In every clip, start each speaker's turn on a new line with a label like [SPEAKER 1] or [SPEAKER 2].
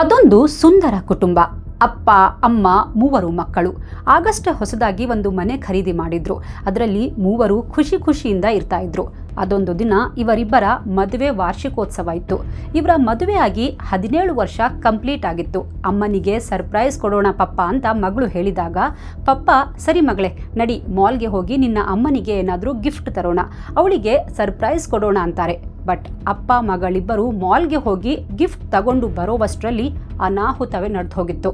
[SPEAKER 1] ಅದೊಂದು ಸುಂದರ ಕುಟುಂಬ. ಅಪ್ಪ, ಅಮ್ಮ, ಮೂವರು ಮಕ್ಕಳು. ಆಗಸ್ಟ್ ಹೊಸದಾಗಿ ಒಂದು ಮನೆ ಖರೀದಿ ಮಾಡಿದ್ರು. ಅದರಲ್ಲಿ ಮೂವರು ಖುಷಿ ಖುಷಿಯಿಂದ ಇರ್ತಾ ಇದ್ರು. ಅದೊಂದು ದಿನ ಇವರಿಬ್ಬರ ಮದುವೆ ವಾರ್ಷಿಕೋತ್ಸವ ಇತ್ತು. ಇವರ ಮದುವೆಯಾಗಿ ಹದಿನೇಳು ವರ್ಷ ಕಂಪ್ಲೀಟ್ ಆಗಿತ್ತು. ಅಮ್ಮನಿಗೆ ಸರ್ಪ್ರೈಸ್ ಕೊಡೋಣ ಪಪ್ಪ ಅಂತ ಮಗಳು ಹೇಳಿದಾಗ, ಪಪ್ಪ, ಸರಿ ಮಗಳೇ, ನಡಿ, ಮಾಲ್ಗೆ ಹೋಗಿ ನಿನ್ನ ಅಮ್ಮನಿಗೆ ಏನಾದರೂ ಗಿಫ್ಟ್ ತರೋಣ. ಅವಳಿಗೆ ಸರ್ಪ್ರೈಸ್ ಕೊಡೋಣ ಅಂತಾರೆ. ಬಟ್ ಅಪ್ಪ ಮಗಳಿಬ್ಬರು ಮಾಲ್ಗೆ ಹೋಗಿ ಗಿಫ್ಟ್ ತಗೊಂಡು ಬರೋವಷ್ಟರಲ್ಲಿ ಅನಾಹುತವೇ ನಡೆದು ಹೋಗಿತ್ತು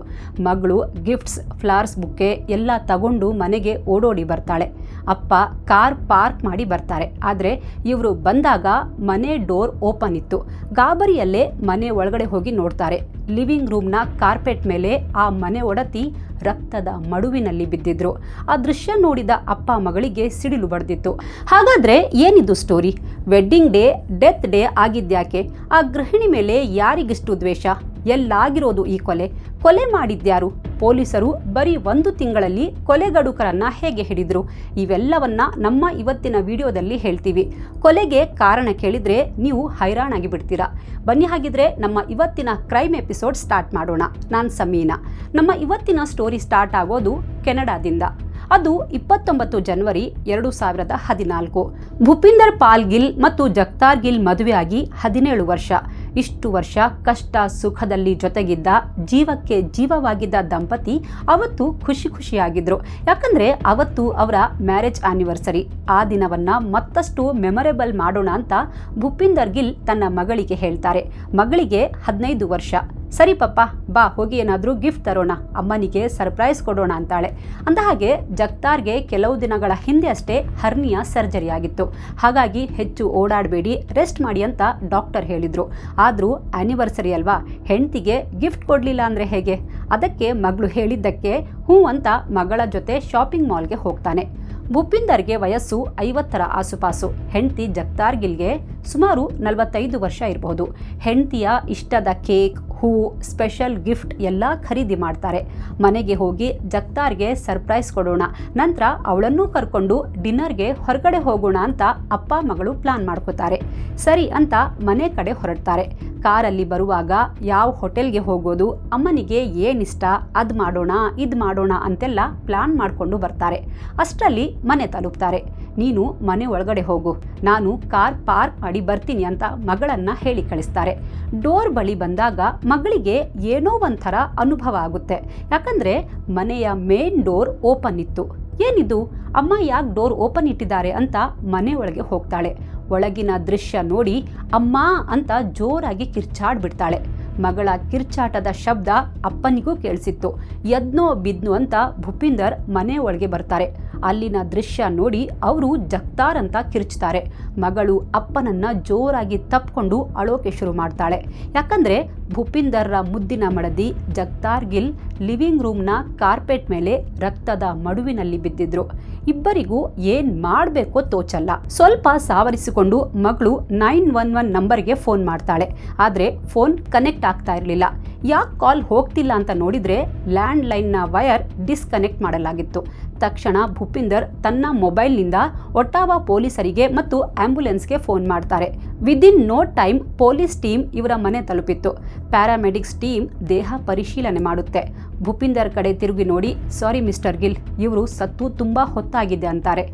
[SPEAKER 1] ಮಗಳು ಗಿಫ್ಟ್ಸ್ ಫ್ಲವರ್ಸ್ ಬುಕ್ಕೆ ಎಲ್ಲ ತಗೊಂಡು ಮನೆಗೆ ಓಡೋಡಿ ಬರ್ತಾಳೆ. ಅಪ್ಪ ಕಾರ್ ಪಾರ್ಕ್ ಮಾಡಿ ಬರ್ತಾರೆ. ಆದರೆ ಇವರು ಬಂದಾಗ ಮನೆ ಡೋರ್ ಓಪನ್ ಇತ್ತು. ಗಾಬರಿಯಲ್ಲೇ ಮನೆ ಒಳಗಡೆ ಹೋಗಿ ನೋಡ್ತಾರೆ. ಲಿವಿಂಗ್ ರೂಮ್ನ ಕಾರ್ಪೆಟ್ ಮೇಲೆ ಆ ಮನೆ ಒಡತಿ ರಕ್ತದ ಮಡುವಿನಲ್ಲಿ ಬಿದ್ದಿದ್ರು. ಆ ದೃಶ್ಯ ನೋಡಿದ ಅಪ್ಪ ಮಗಳಿಗೆ ಸಿಡಿಲು ಬಡ್ದಿತ್ತು. ಹಾಗಾದ್ರೆ ಏನಿದು story wedding day death day ಆಗಿದ್ಯಾಕೆ? ಆ ಗೃಹಿಣಿ ಮೇಲೆ ಯಾರಿಗಿಷ್ಟು ದ್ವೇಷ? ಎಲ್ಲಾಗಿರೋದು ಈ ಕೊಲೆ. ಕೊಲೆ ಮಾಡಿದ್ಯಾರು? ಪೊಲೀಸರು ಬರೀ ಒಂದು ತಿಂಗಳಲ್ಲಿ ಕೊಲೆಗಡುಕರನ್ನ ಹೇಗೆ ಹಿಡಿದ್ರು? ಇವೆಲ್ಲವನ್ನ ನಮ್ಮ ಇವತ್ತಿನ ವಿಡಿಯೋದಲ್ಲಿ ಹೇಳ್ತೀವಿ. ಕೊಲೆಗೆ ಕಾರಣ ಕೇಳಿದ್ರೆ ನೀವು ಹೈರಾಣಾಗಿ ಬಿಡ್ತೀರಾ ಬನ್ನಿ ಹಾಗಿದ್ರೆ ನಮ್ಮ ಇವತ್ತಿನ ಕ್ರೈಮ್ ಎಪಿಸೋಡ್ ಸ್ಟಾರ್ಟ್ ಮಾಡೋಣ. ನಾನು ಸಮೀನಾ. ನಮ್ಮ ಇವತ್ತಿನ ಸ್ಟೋರಿ ಸ್ಟಾರ್ಟ್ ಆಗೋದು ಕೆನಡಾದಿಂದ. ಅದು ಇಪ್ಪತ್ತೊಂಬತ್ತು ಜನವರಿ ಎರಡು ಸಾವಿರದ ಹದಿನಾಲ್ಕು. ಭೂಪಿಂದರ್ ಪಾಲ್ ಗಿಲ್ ಮತ್ತು ಜಗ್ತಾರ್ ಗಿಲ್ ಮದುವೆಯಾಗಿ ಹದಿನೇಳು ವರ್ಷ. ಇಷ್ಟು ವರ್ಷ ಕಷ್ಟ ಸುಖದಲ್ಲಿ ಜೊತೆಗಿದ್ದ, ಜೀವಕ್ಕೆ ಜೀವವಾಗಿದ್ದ ದಂಪತಿ ಅವತ್ತು ಖುಷಿ ಖುಷಿಯಾಗಿದ್ರು. ಯಾಕಂದ್ರೆ ಅವತ್ತು ಅವರ ಮ್ಯಾರೇಜ್ ಆನಿವರ್ಸರಿ ಆ ದಿನವನ್ನ ಮತ್ತಷ್ಟು ಮೆಮೊರೇಬಲ್ ಮಾಡೋಣ ಅಂತ ಭೂಪಿಂದರ್ ಗಿಲ್ ತನ್ನ ಮಗಳಿಗೆ ಹೇಳ್ತಾರೆ. ಮಗಳಿಗೆ ಹದಿನೈದು ವರ್ಷ. ಸರಿ ಪಪ್ಪ, ಬಾ, ಹೋಗಿ ಏನಾದರೂ ಗಿಫ್ಟ್ ತರೋಣ. ಅಮ್ಮನಿಗೆ ಸರ್ಪ್ರೈಸ್ ಕೊಡೋಣ ಅಂತಾಳೆ. ಅಂದ ಹಾಗೆ ಜಗ್ತಾರ್ಗೆ ಕೆಲವು ದಿನಗಳ ಹಿಂದೆ ಅಷ್ಟೇ ಹರ್ನಿಯ ಸರ್ಜರಿ ಆಗಿತ್ತು. ಹಾಗಾಗಿ ಹೆಚ್ಚು ಓಡಾಡಬೇಡಿ ರೆಸ್ಟ್ ಮಾಡಿ ಅಂತ ಡಾಕ್ಟರ್ ಹೇಳಿದರು. ಆದರೂ ಆನಿವರ್ಸರಿ ಅಲ್ವಾ? ಹೆಂಡತಿಗೆ ಗಿಫ್ಟ್ ಕೊಡಲಿಲ್ಲ ಅಂದರೆ ಹೇಗೆ? ಅದಕ್ಕೆ ಮಗಳು ಹೇಳಿದ್ದಕ್ಕೆ ಹ್ಞೂ ಅಂತ ಮಗಳ ಜೊತೆ ಶಾಪಿಂಗ್ ಮಾಲ್ಗೆ ಹೋಗ್ತಾನೆ. ಭೂಪಿಂದರ್ಗೆ ವಯಸ್ಸು ಐವತ್ತರ ಆಸುಪಾಸು. ಹೆಂಡತಿ ಜಗ್ತಾರ್ಗಿಲ್ಗೆ ಸುಮಾರು ನಲವತ್ತೈದು ವರ್ಷ ಇರಬಹುದು ಹೆಂಡತಿಯ ಇಷ್ಟದ ಕೇಕ್ ಹೂ ಸ್ಪೆಷಲ್ ಗಿಫ್ಟ್ ಎಲ್ಲ ಖರೀದಿ ಮಾಡ್ತಾರೆ. ಮನೆಗೆ ಹೋಗಿ ಜಗ್ತಾರ್ಗೆ ಸರ್ಪ್ರೈಸ್ ಕೊಡೋಣ. ನಂತರ ಅವಳನ್ನೂ ಕರ್ಕೊಂಡು ಡಿನ್ನರ್ಗೆ ಹೊರಗಡೆ ಹೋಗೋಣ ಅಂತ ಅಪ್ಪ, ಮಗಳು ಪ್ಲಾನ್ ಮಾಡ್ಕೋತಾರೆ. ಸರಿ ಅಂತ ಮನೆ ಕಡೆ ಹೊರಡ್ತಾರೆ. ಕಾರಲ್ಲಿ ಬರುವಾಗ ಯಾವ ಹೋಟೆಲ್ಗೆ ಹೋಗೋದು, ಅಮ್ಮನಿಗೆ ಏನಿಷ್ಟ ಅದು ಮಾಡೋಣ, ಇದು ಮಾಡೋಣ ಅಂತೆಲ್ಲ ಪ್ಲಾನ್ ಮಾಡಿಕೊಂಡು ಬರ್ತಾರೆ. ಅಷ್ಟರಲ್ಲಿ ಮನೆ ತಲುಪ್ತಾರೆ. ನೀನು ಮನೆ ಒಳಗಡೆ ಹೋಗು. ನಾನು ಕಾರ್ ಪಾರ್ಕ್ ಮಾಡಿ ಬರ್ತೀನಿ ಅಂತ ಮಗಳನ್ನ ಹೇಳಿ ಕಳಿಸ್ತಾರೆ. ಡೋರ್ ಬಳಿ ಬಂದಾಗ ಮಗಳಿಗೆ ಏನೋ ಒಂಥರ ಅನುಭವ ಆಗುತ್ತೆ. ಯಾಕಂದ್ರೆ ಮನೆಯ ಮೇನ್ ಡೋರ್ ಓಪನ್ ಇತ್ತು. ಏನಿದು? ಅಮ್ಮ ಯಾಕೆ ಡೋರ್ ಓಪನ್ ಇಟ್ಟಿದ್ದಾರೆ ಅಂತ ಮನೆ ಒಳಗೆ ಹೋಗ್ತಾಳೆ. ಒಳಗಿನ ದೃಶ್ಯ ನೋಡಿ ಅಮ್ಮ ಅಂತ ಜೋರಾಗಿ ಕಿರ್ಚಾಡ್ಬಿಡ್ತಾಳೆ. ಮಗಳ ಕಿರ್ಚಾಟದ ಶಬ್ದ ಅಪ್ಪನಿಗೂ ಕೇಳಿಸಿತ್ತು. ಯದ್ನೋ ಬಿದ್ನು ಅಂತ ಭೂಪಿಂದರ್ ಮನೆ ಒಳಗೆ ಬರ್ತಾರೆ. ಅಲ್ಲಿನ ದೃಶ್ಯ ನೋಡಿ ಅವರು ಜಗ್ತಾರ್ ಅಂತ ಕಿರ್ಚ್ತಾರೆ. ಮಗಳು ಅಪ್ಪನನ್ನ ಜೋರಾಗಿ ತಪ್ಪಿಕೊಂಡು ಅಳೋಕೆ ಶುರು ಮಾಡ್ತಾಳೆ. ಯಾಕಂದ್ರೆ ಭೂಪಿಂದರ್ರ ಮುದ್ದಿನ ಮಡದಿ ಜಗ್ತಾರ್ ಗಿಲ್ ಲಿವಿಂಗ್ ರೂಮ್ನ ಕಾರ್ಪೆಟ್ ಮೇಲೆ ರಕ್ತದ ಮಡುವಿನಲ್ಲಿ ಬಿದ್ದಿದ್ರು. ಇಬ್ಬರಿಗೂ ಏನ್ ಮಾಡಬೇಕೋ ತೋಚಲ್ಲ. ಸ್ವಲ್ಪ ಸಾವರಿಸಿಕೊಂಡು ಮಗಳು ನೈನ್ ಒನ್ ಒನ್ ನಂಬರ್ಗೆ ಫೋನ್ ಮಾಡ್ತಾಳೆ. ಆದರೆ ಫೋನ್ ಕನೆಕ್ಟ್ ಆಗ್ತಾ ಇರಲಿಲ್ಲ. ಯಾಕೆ ಕಾಲ್ ಹೋಗ್ತಿಲ್ಲ ಅಂತ ನೋಡಿದ್ರೆ ಲ್ಯಾಂಡ್ ಲೈನ್ನ ವೈರ್ ಡಿಸ್ಕನೆಕ್ಟ್ ಮಾಡಲಾಗಿತ್ತು. ತಕ್ಷಣ ಭೂಪಿಂದರ್ ತನ್ನ ಮೊಬೈಲ್ನಿಂದ ಒಟ್ಟಾವ ಪೊಲೀಸರಿಗೆ ಮತ್ತು ಆಂಬ್ಯುಲೆನ್ಸ್ಗೆ ಫೋನ್ ಮಾಡ್ತಾರೆ. Within no time police team ಇವರ ಮನೆ ತಲುಪಿತ್ತು. ಪ್ಯಾರಾಮೆಡಿಕ್ಸ್ ಟೀಮ್ ದೇಹ ಪರಿಶೀಲನೆ ಮಾಡುತ್ತೆ. ಭೂಪಿಂದರ್ ಕಡೆ ತಿರುಗಿ ನೋಡಿ, ಸಾರಿ ಮಿಸ್ಟರ್ ಗಿಲ್, ಇವರು ಸತ್ತು ತುಂಬ ಹೊತ್ತಾಗಿದೆ ಅಂತಾರೆ.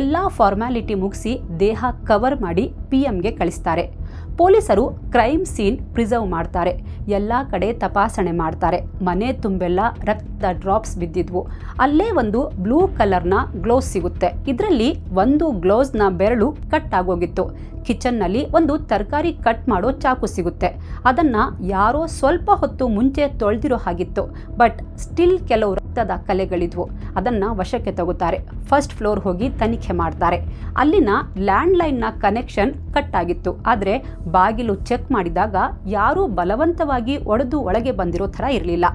[SPEAKER 1] ಎಲ್ಲ ಫಾರ್ಮ್ಯಾಲಿಟಿ ಮುಗಿಸಿ ದೇಹ ಕವರ್ ಮಾಡಿ ಪಿ ಎಂಗೆ ಕಳಿಸ್ತಾರೆ. ಪೊಲೀಸರು ಕ್ರೈಮ್ ಸೀನ್ ಪ್ರಿಸರ್ವ್ ಮಾಡ್ತಾರೆ. ಎಲ್ಲ ಕಡೆ ತಪಾಸಣೆ ಮಾಡ್ತಾರೆ. ಮನೆ ತುಂಬೆಲ್ಲ ರಕ್ತ ಡ್ರಾಪ್ಸ್ ಬಿದ್ದಿದ್ವು. ಅಲ್ಲೇ ಒಂದು ಬ್ಲೂ ಕಲರ್ನ ಗ್ಲೋಸ್ ಸಿಗುತ್ತೆ. ಇದರಲ್ಲಿ ಒಂದು ಗ್ಲೋಸ್ನ ಬೆರಳು ಕಟ್ ಆಗೋಗಿತ್ತು. ಕಿಚನ್ನಲ್ಲಿ ಒಂದು ತರಕಾರಿ ಕಟ್ ಮಾಡೋ ಚಾಕು ಸಿಗುತ್ತೆ. ಅದನ್ನು ಯಾರೋ ಸ್ವಲ್ಪ ಹೊತ್ತು ಮುಂಚೆ ತೊಳೆದಿರೋ ಹಾಗಿತ್ತು, ಬಟ್ ಸ್ಟಿಲ್ ಕೆಲವು ರಕ್ತದ ಕಲೆಗಳಿದ್ವು. ಅದನ್ನು ವಶಕ್ಕೆ ತಗೋತಾರೆ. ಫಸ್ಟ್ ಫ್ಲೋರ್ ಹೋಗಿ ತನಿಖೆ ಮಾಡ್ತಾರೆ. ಅಲ್ಲಿನ ಲ್ಯಾಂಡ್ ಲೈನ್ನ ಕನೆಕ್ಷನ್ ಕಟ್ ಆಗಿತ್ತು. ಆದರೆ ಬಾಗಿಲು ಚೆಕ್ ಮಾಡಿದಾಗ ಯಾರೂ ಬಲವಂತವಾಗಿ ಒಡೆದು ಒಳಗೆ ಬಂದಿರೋ ಥರ ಇರಲಿಲ್ಲ.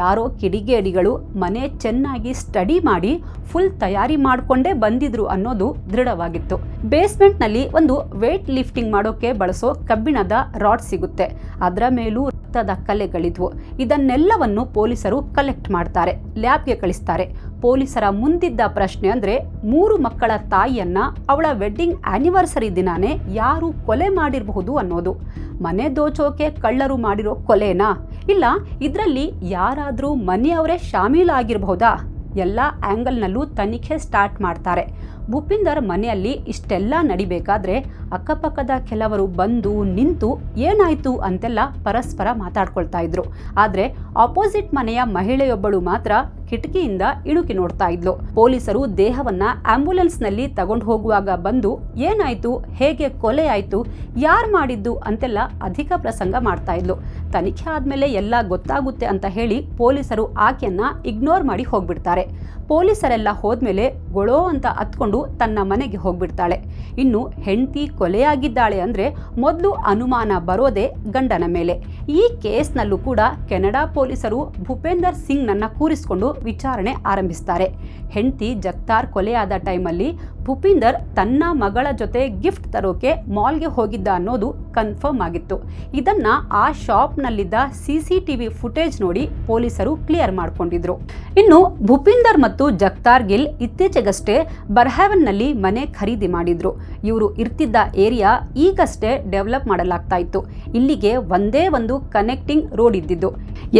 [SPEAKER 1] ಯಾರೋ ಕಿಡಿಗೇಡಿಗಳು ಮನೆ ಚೆನ್ನಾಗಿ ಸ್ಟಡಿ ಮಾಡಿ ಫುಲ್ ತಯಾರಿ ಮಾಡಿಕೊಂಡೇ ಬಂದಿದ್ರು ಅನ್ನೋದು ದೃಢವಾಗಿತ್ತು. ಬೇಸ್ಮೆಂಟ್ನಲ್ಲಿ ಒಂದು ವೇಟ್ ಲಿಫ್ಟಿಂಗ್ ಮಾಡೋಕೆ ಬಳಸೋ ಕಬ್ಬಿಣದ ರಾಡ್ ಸಿಗುತ್ತೆ. ಅದರ ಮೇಲೂ ರಕ್ತದ ಕಲೆಗಳಿದ್ವು. ಇದನ್ನೆಲ್ಲವನ್ನು ಪೊಲೀಸರು ಕಲೆಕ್ಟ್ ಮಾಡ್ತಾರೆ, ಲ್ಯಾಬ್ಗೆ ಕಳಿಸ್ತಾರೆ. ಪೊಲೀಸರ ಮುಂದಿದ್ದ ಪ್ರಶ್ನೆ ಅಂದ್ರೆ, ಮೂರು ಮಕ್ಕಳ ತಾಯಿಯನ್ನ ಅವಳ ವೆಡ್ಡಿಂಗ್ ಆ್ಯನಿವರ್ಸರಿ ದಿನಾನೇ ಯಾರು ಕೊಲೆ ಮಾಡಿರಬಹುದು ಅನ್ನೋದು. ಮನೆ ದೋಚೋಕೆ ಕಳ್ಳರು ಮಾಡಿರೋ ಕೊಲೆನಾ? ಇಲ್ಲ, ಇದರಲ್ಲಿ ಯಾರಾದರೂ ಮನೆಯವರೇ ಶಾಮೀಲಾಗಿರಬಹುದಾ ಎಲ್ಲ ಆ್ಯಂಗಲ್ನಲ್ಲೂ ತನಿಖೆ ಸ್ಟಾರ್ಟ್ ಮಾಡ್ತಾರೆ. ಭೂಪಿಂದರ್ ಮನೆಯಲ್ಲಿ ಇಷ್ಟೆಲ್ಲ ನಡಿಬೇಕಾದ್ರೆ ಅಕ್ಕಪಕ್ಕದ ಕೆಲವರು ಬಂದು ನಿಂತು ಏನಾಯ್ತು ಅಂತೆಲ್ಲ ಪರಸ್ಪರ ಮಾತಾಡ್ಕೊಳ್ತಾ ಇದ್ರು. ಆದರೆ ಆಪೋಸಿಟ್ ಮನೆಯ ಮಹಿಳೆಯೊಬ್ಬಳು ಮಾತ್ರ ಕಿಟಕಿಯಿಂದ ಇಣುಕಿ ನೋಡ್ತಾ ಇದ್ಲು. ಪೊಲೀಸರು ದೇಹವನ್ನ ಆಂಬ್ಯುಲೆನ್ಸ್ನಲ್ಲಿ ತಗೊಂಡು ಹೋಗುವಾಗ ಬಂದು, ಏನಾಯ್ತು? ಹೇಗೆ ಕೊಲೆ ಆಯ್ತು? ಯಾರು ಮಾಡಿದ್ದು? ಅಂತೆಲ್ಲ ಅಧಿಕ ಪ್ರಸಂಗ ಮಾಡ್ತಾ ಇದ್ಲು. ತನಿಖೆ ಆದ್ಮೇಲೆ ಎಲ್ಲ ಗೊತ್ತಾಗುತ್ತೆ ಅಂತ ಹೇಳಿ ಪೊಲೀಸರು ಆಕೆಯನ್ನ ಇಗ್ನೋರ್ ಮಾಡಿ ಹೋಗ್ಬಿಡ್ತಾರೆ. ಪೊಲೀಸರೆಲ್ಲ ಹೋದ್ಮೇಲೆ ಗೊಳೋ ಅಂತ ಹತ್ಕೊಂಡು ತನ್ನ ಮನೆಗೆ ಹೋಗ್ಬಿಡ್ತಾಳೆ. ಇನ್ನು ಹೆಂಡತಿ ಕೊಲೆಯಾಗಿದ್ದಾಳೆ ಅಂದ್ರೆ ಮೊದಲು ಅನುಮಾನ ಬರೋದೇ ಗಂಡನ ಮೇಲೆ. ಈ ಕೇಸ್ನಲ್ಲೂ ಕೂಡ ಕೆನಡಾ ಪೊಲೀಸರು ಭೂಪೇಂದರ್ ಸಿಂಗ್ನನ್ನ ಕೂರಿಸಿಕೊಂಡು ವಿಚಾರಣೆ ಆರಂಭಿಸ್ತಾರೆ. ಹೆಂಡತಿ ಜಗ್ತಾರ್ ಕೊಲೆಯಾದ ಟೈಮಲ್ಲಿ ಭೂಪಿಂದರ್ ತನ್ನ ಮಗಳ ಜೊತೆ ಗಿಫ್ಟ್ ತರೋಕೆ ಮಾಲ್ಗೆ ಹೋಗಿದ್ದ ಅನ್ನೋದು ಕನ್ಫರ್ಮ್ ಆಗಿತ್ತು. ಇದನ್ನ ಆ ಶಾಪ್ನಲ್ಲಿದ್ದ ಸಿ ಸಿ ಟಿವಿ ಫುಟೇಜ್ ನೋಡಿ ಪೊಲೀಸರು ಕ್ಲಿಯರ್ ಮಾಡ್ಕೊಂಡಿದ್ರು. ಇನ್ನು ಭೂಪಿಂದರ್ ಮತ್ತು ಜಗ್ತಾರ್ ಗಿಲ್ ಇತ್ತೀಚೆಗಷ್ಟೇ ಬರ್ಹ್ಯಾವನ್ನಲ್ಲಿ ಮನೆ ಖರೀದಿ ಮಾಡಿದ್ರು. ಇವರು ಇರ್ತಿದ್ದ ಏರಿಯಾ ಈಗಷ್ಟೇ ಡೆವಲಪ್ ಮಾಡಲಾಗ್ತಾ ಇತ್ತು. ಇಲ್ಲಿಗೆ ಒಂದೇ ಒಂದು ಕನೆಕ್ಟಿಂಗ್ ರೋಡ್ ಇದ್ದಿದ್ದು.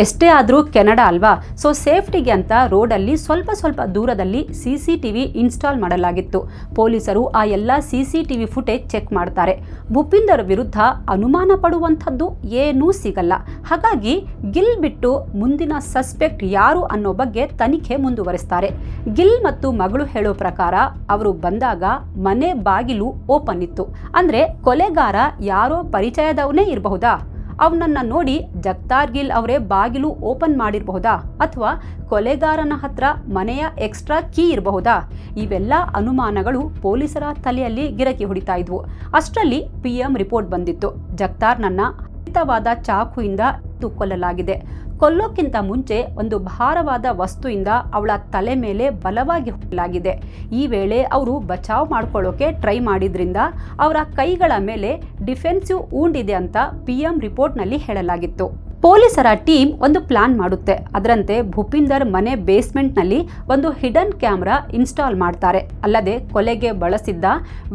[SPEAKER 1] ಎಷ್ಟೇ ಆದರೂ ಕೆನಡಾ ಅಲ್ವಾ? ಸೊ ಸೇಫ್ಟಿಗೆ ಅಂತ ರೋಡಲ್ಲಿ ಸ್ವಲ್ಪ ಸ್ವಲ್ಪ ದೂರದಲ್ಲಿ ಸಿ ಸಿ ಇನ್ಸ್ಟಾಲ್ ಮಾಡಲಾಗಿತ್ತು. ಪೊಲೀಸರು ಆ ಎಲ್ಲ C C TV footage check ಮಾಡ್ತಾರೆ. ಭೂಪಿಂದರ್ ವಿರುದ್ಧ ಅನುಮಾನ ಪಡುವಂಥದ್ದು ಏನೂ ಸಿಗಲ್ಲ. ಹಾಗಾಗಿ ಗಿಲ್ ಬಿಟ್ಟು ಮುಂದಿನ ಸಸ್ಪೆಕ್ಟ್ ಯಾರು ಅನ್ನೋ ಬಗ್ಗೆ ತನಿಖೆ ಮುಂದುವರೆಸ್ತಾರೆ. ಗಿಲ್ ಮತ್ತು ಮಗಳು ಹೇಳೋ ಪ್ರಕಾರ ಅವರು ಬಂದಾಗ ಮನೆ ಬಾಗಿಲು ಓಪನ್ ಇತ್ತು. ಅಂದರೆ ಕೊಲೆಗಾರ ಯಾರೋ ಪರಿಚಯದವನೇ ಇರಬಹುದಾ? ಅವನನ್ನ ನೋಡಿ ಜಗ್ತಾರ್ ಗಿಲ್ ಅವರೇ ಬಾಗಿಲು ಓಪನ್ ಮಾಡಿರಬಹುದಾ? ಅಥವಾ ಕೊಲೆಗಾರನ ಹತ್ರ ಮನೆಯ ಎಕ್ಸ್ಟ್ರಾ ಕೀ ಇರಬಹುದಾ? ಇವೆಲ್ಲ ಅನುಮಾನಗಳು ಪೊಲೀಸರ ತಲೆಯಲ್ಲಿ ಗಿರಕಿ ಹೊಡಿತಾ ಇದ್ವು. ಅಷ್ಟರಲ್ಲಿ ಪಿ ಎಂ ರಿಪೋರ್ಟ್ ಬಂದಿತ್ತು. ಜಗ್ತಾರ್ನನ್ನ ಹಿತವಾದ ಚಾಕುಯಿಂದ ತು ಕೊಲ್ಲಲಾಗಿದೆ ಕೊಲ್ಲೋಕ್ಕಿಂತ ಮುಂಚೆ ಒಂದು ಭಾರವಾದ ವಸ್ತುವಿಂದ ಅವಳ ತಲೆ ಮೇಲೆ ಬಲವಾಗಿ ಹೊಡೆಯಲಾಗಿದೆ ಈ ವೇಳೆ ಅವರು ಬಚಾವ್ ಮಾಡ್ಕೊಳ್ಳೋಕೆ ಟ್ರೈ ಮಾಡಿದ್ರಿಂದ ಅವರ ಕೈಗಳ ಮೇಲೆ ಡಿಫೆನ್ಸಿವ್ ಊಂಡಿದೆ ಅಂತ ಪಿ ಎಂ ರಿಪೋರ್ಟ್ನಲ್ಲಿ ಹೇಳಲಾಗಿತ್ತು. ಪೊಲೀಸರ ಟೀಮ್ ಒಂದು ಪ್ಲಾನ್ ಮಾಡುತ್ತೆ. ಅದರಂತೆ ಭೂಪಿಂದರ್ ಮನೆ ಬೇಸ್ಮೆಂಟ್ನಲ್ಲಿ ಒಂದು ಹಿಡನ್ ಕ್ಯಾಮ್ರಾ ಇನ್ಸ್ಟಾಲ್ ಮಾಡ್ತಾರೆ. ಅಲ್ಲದೆ ಕೊಲೆಗೆ ಬಳಸಿದ್ದ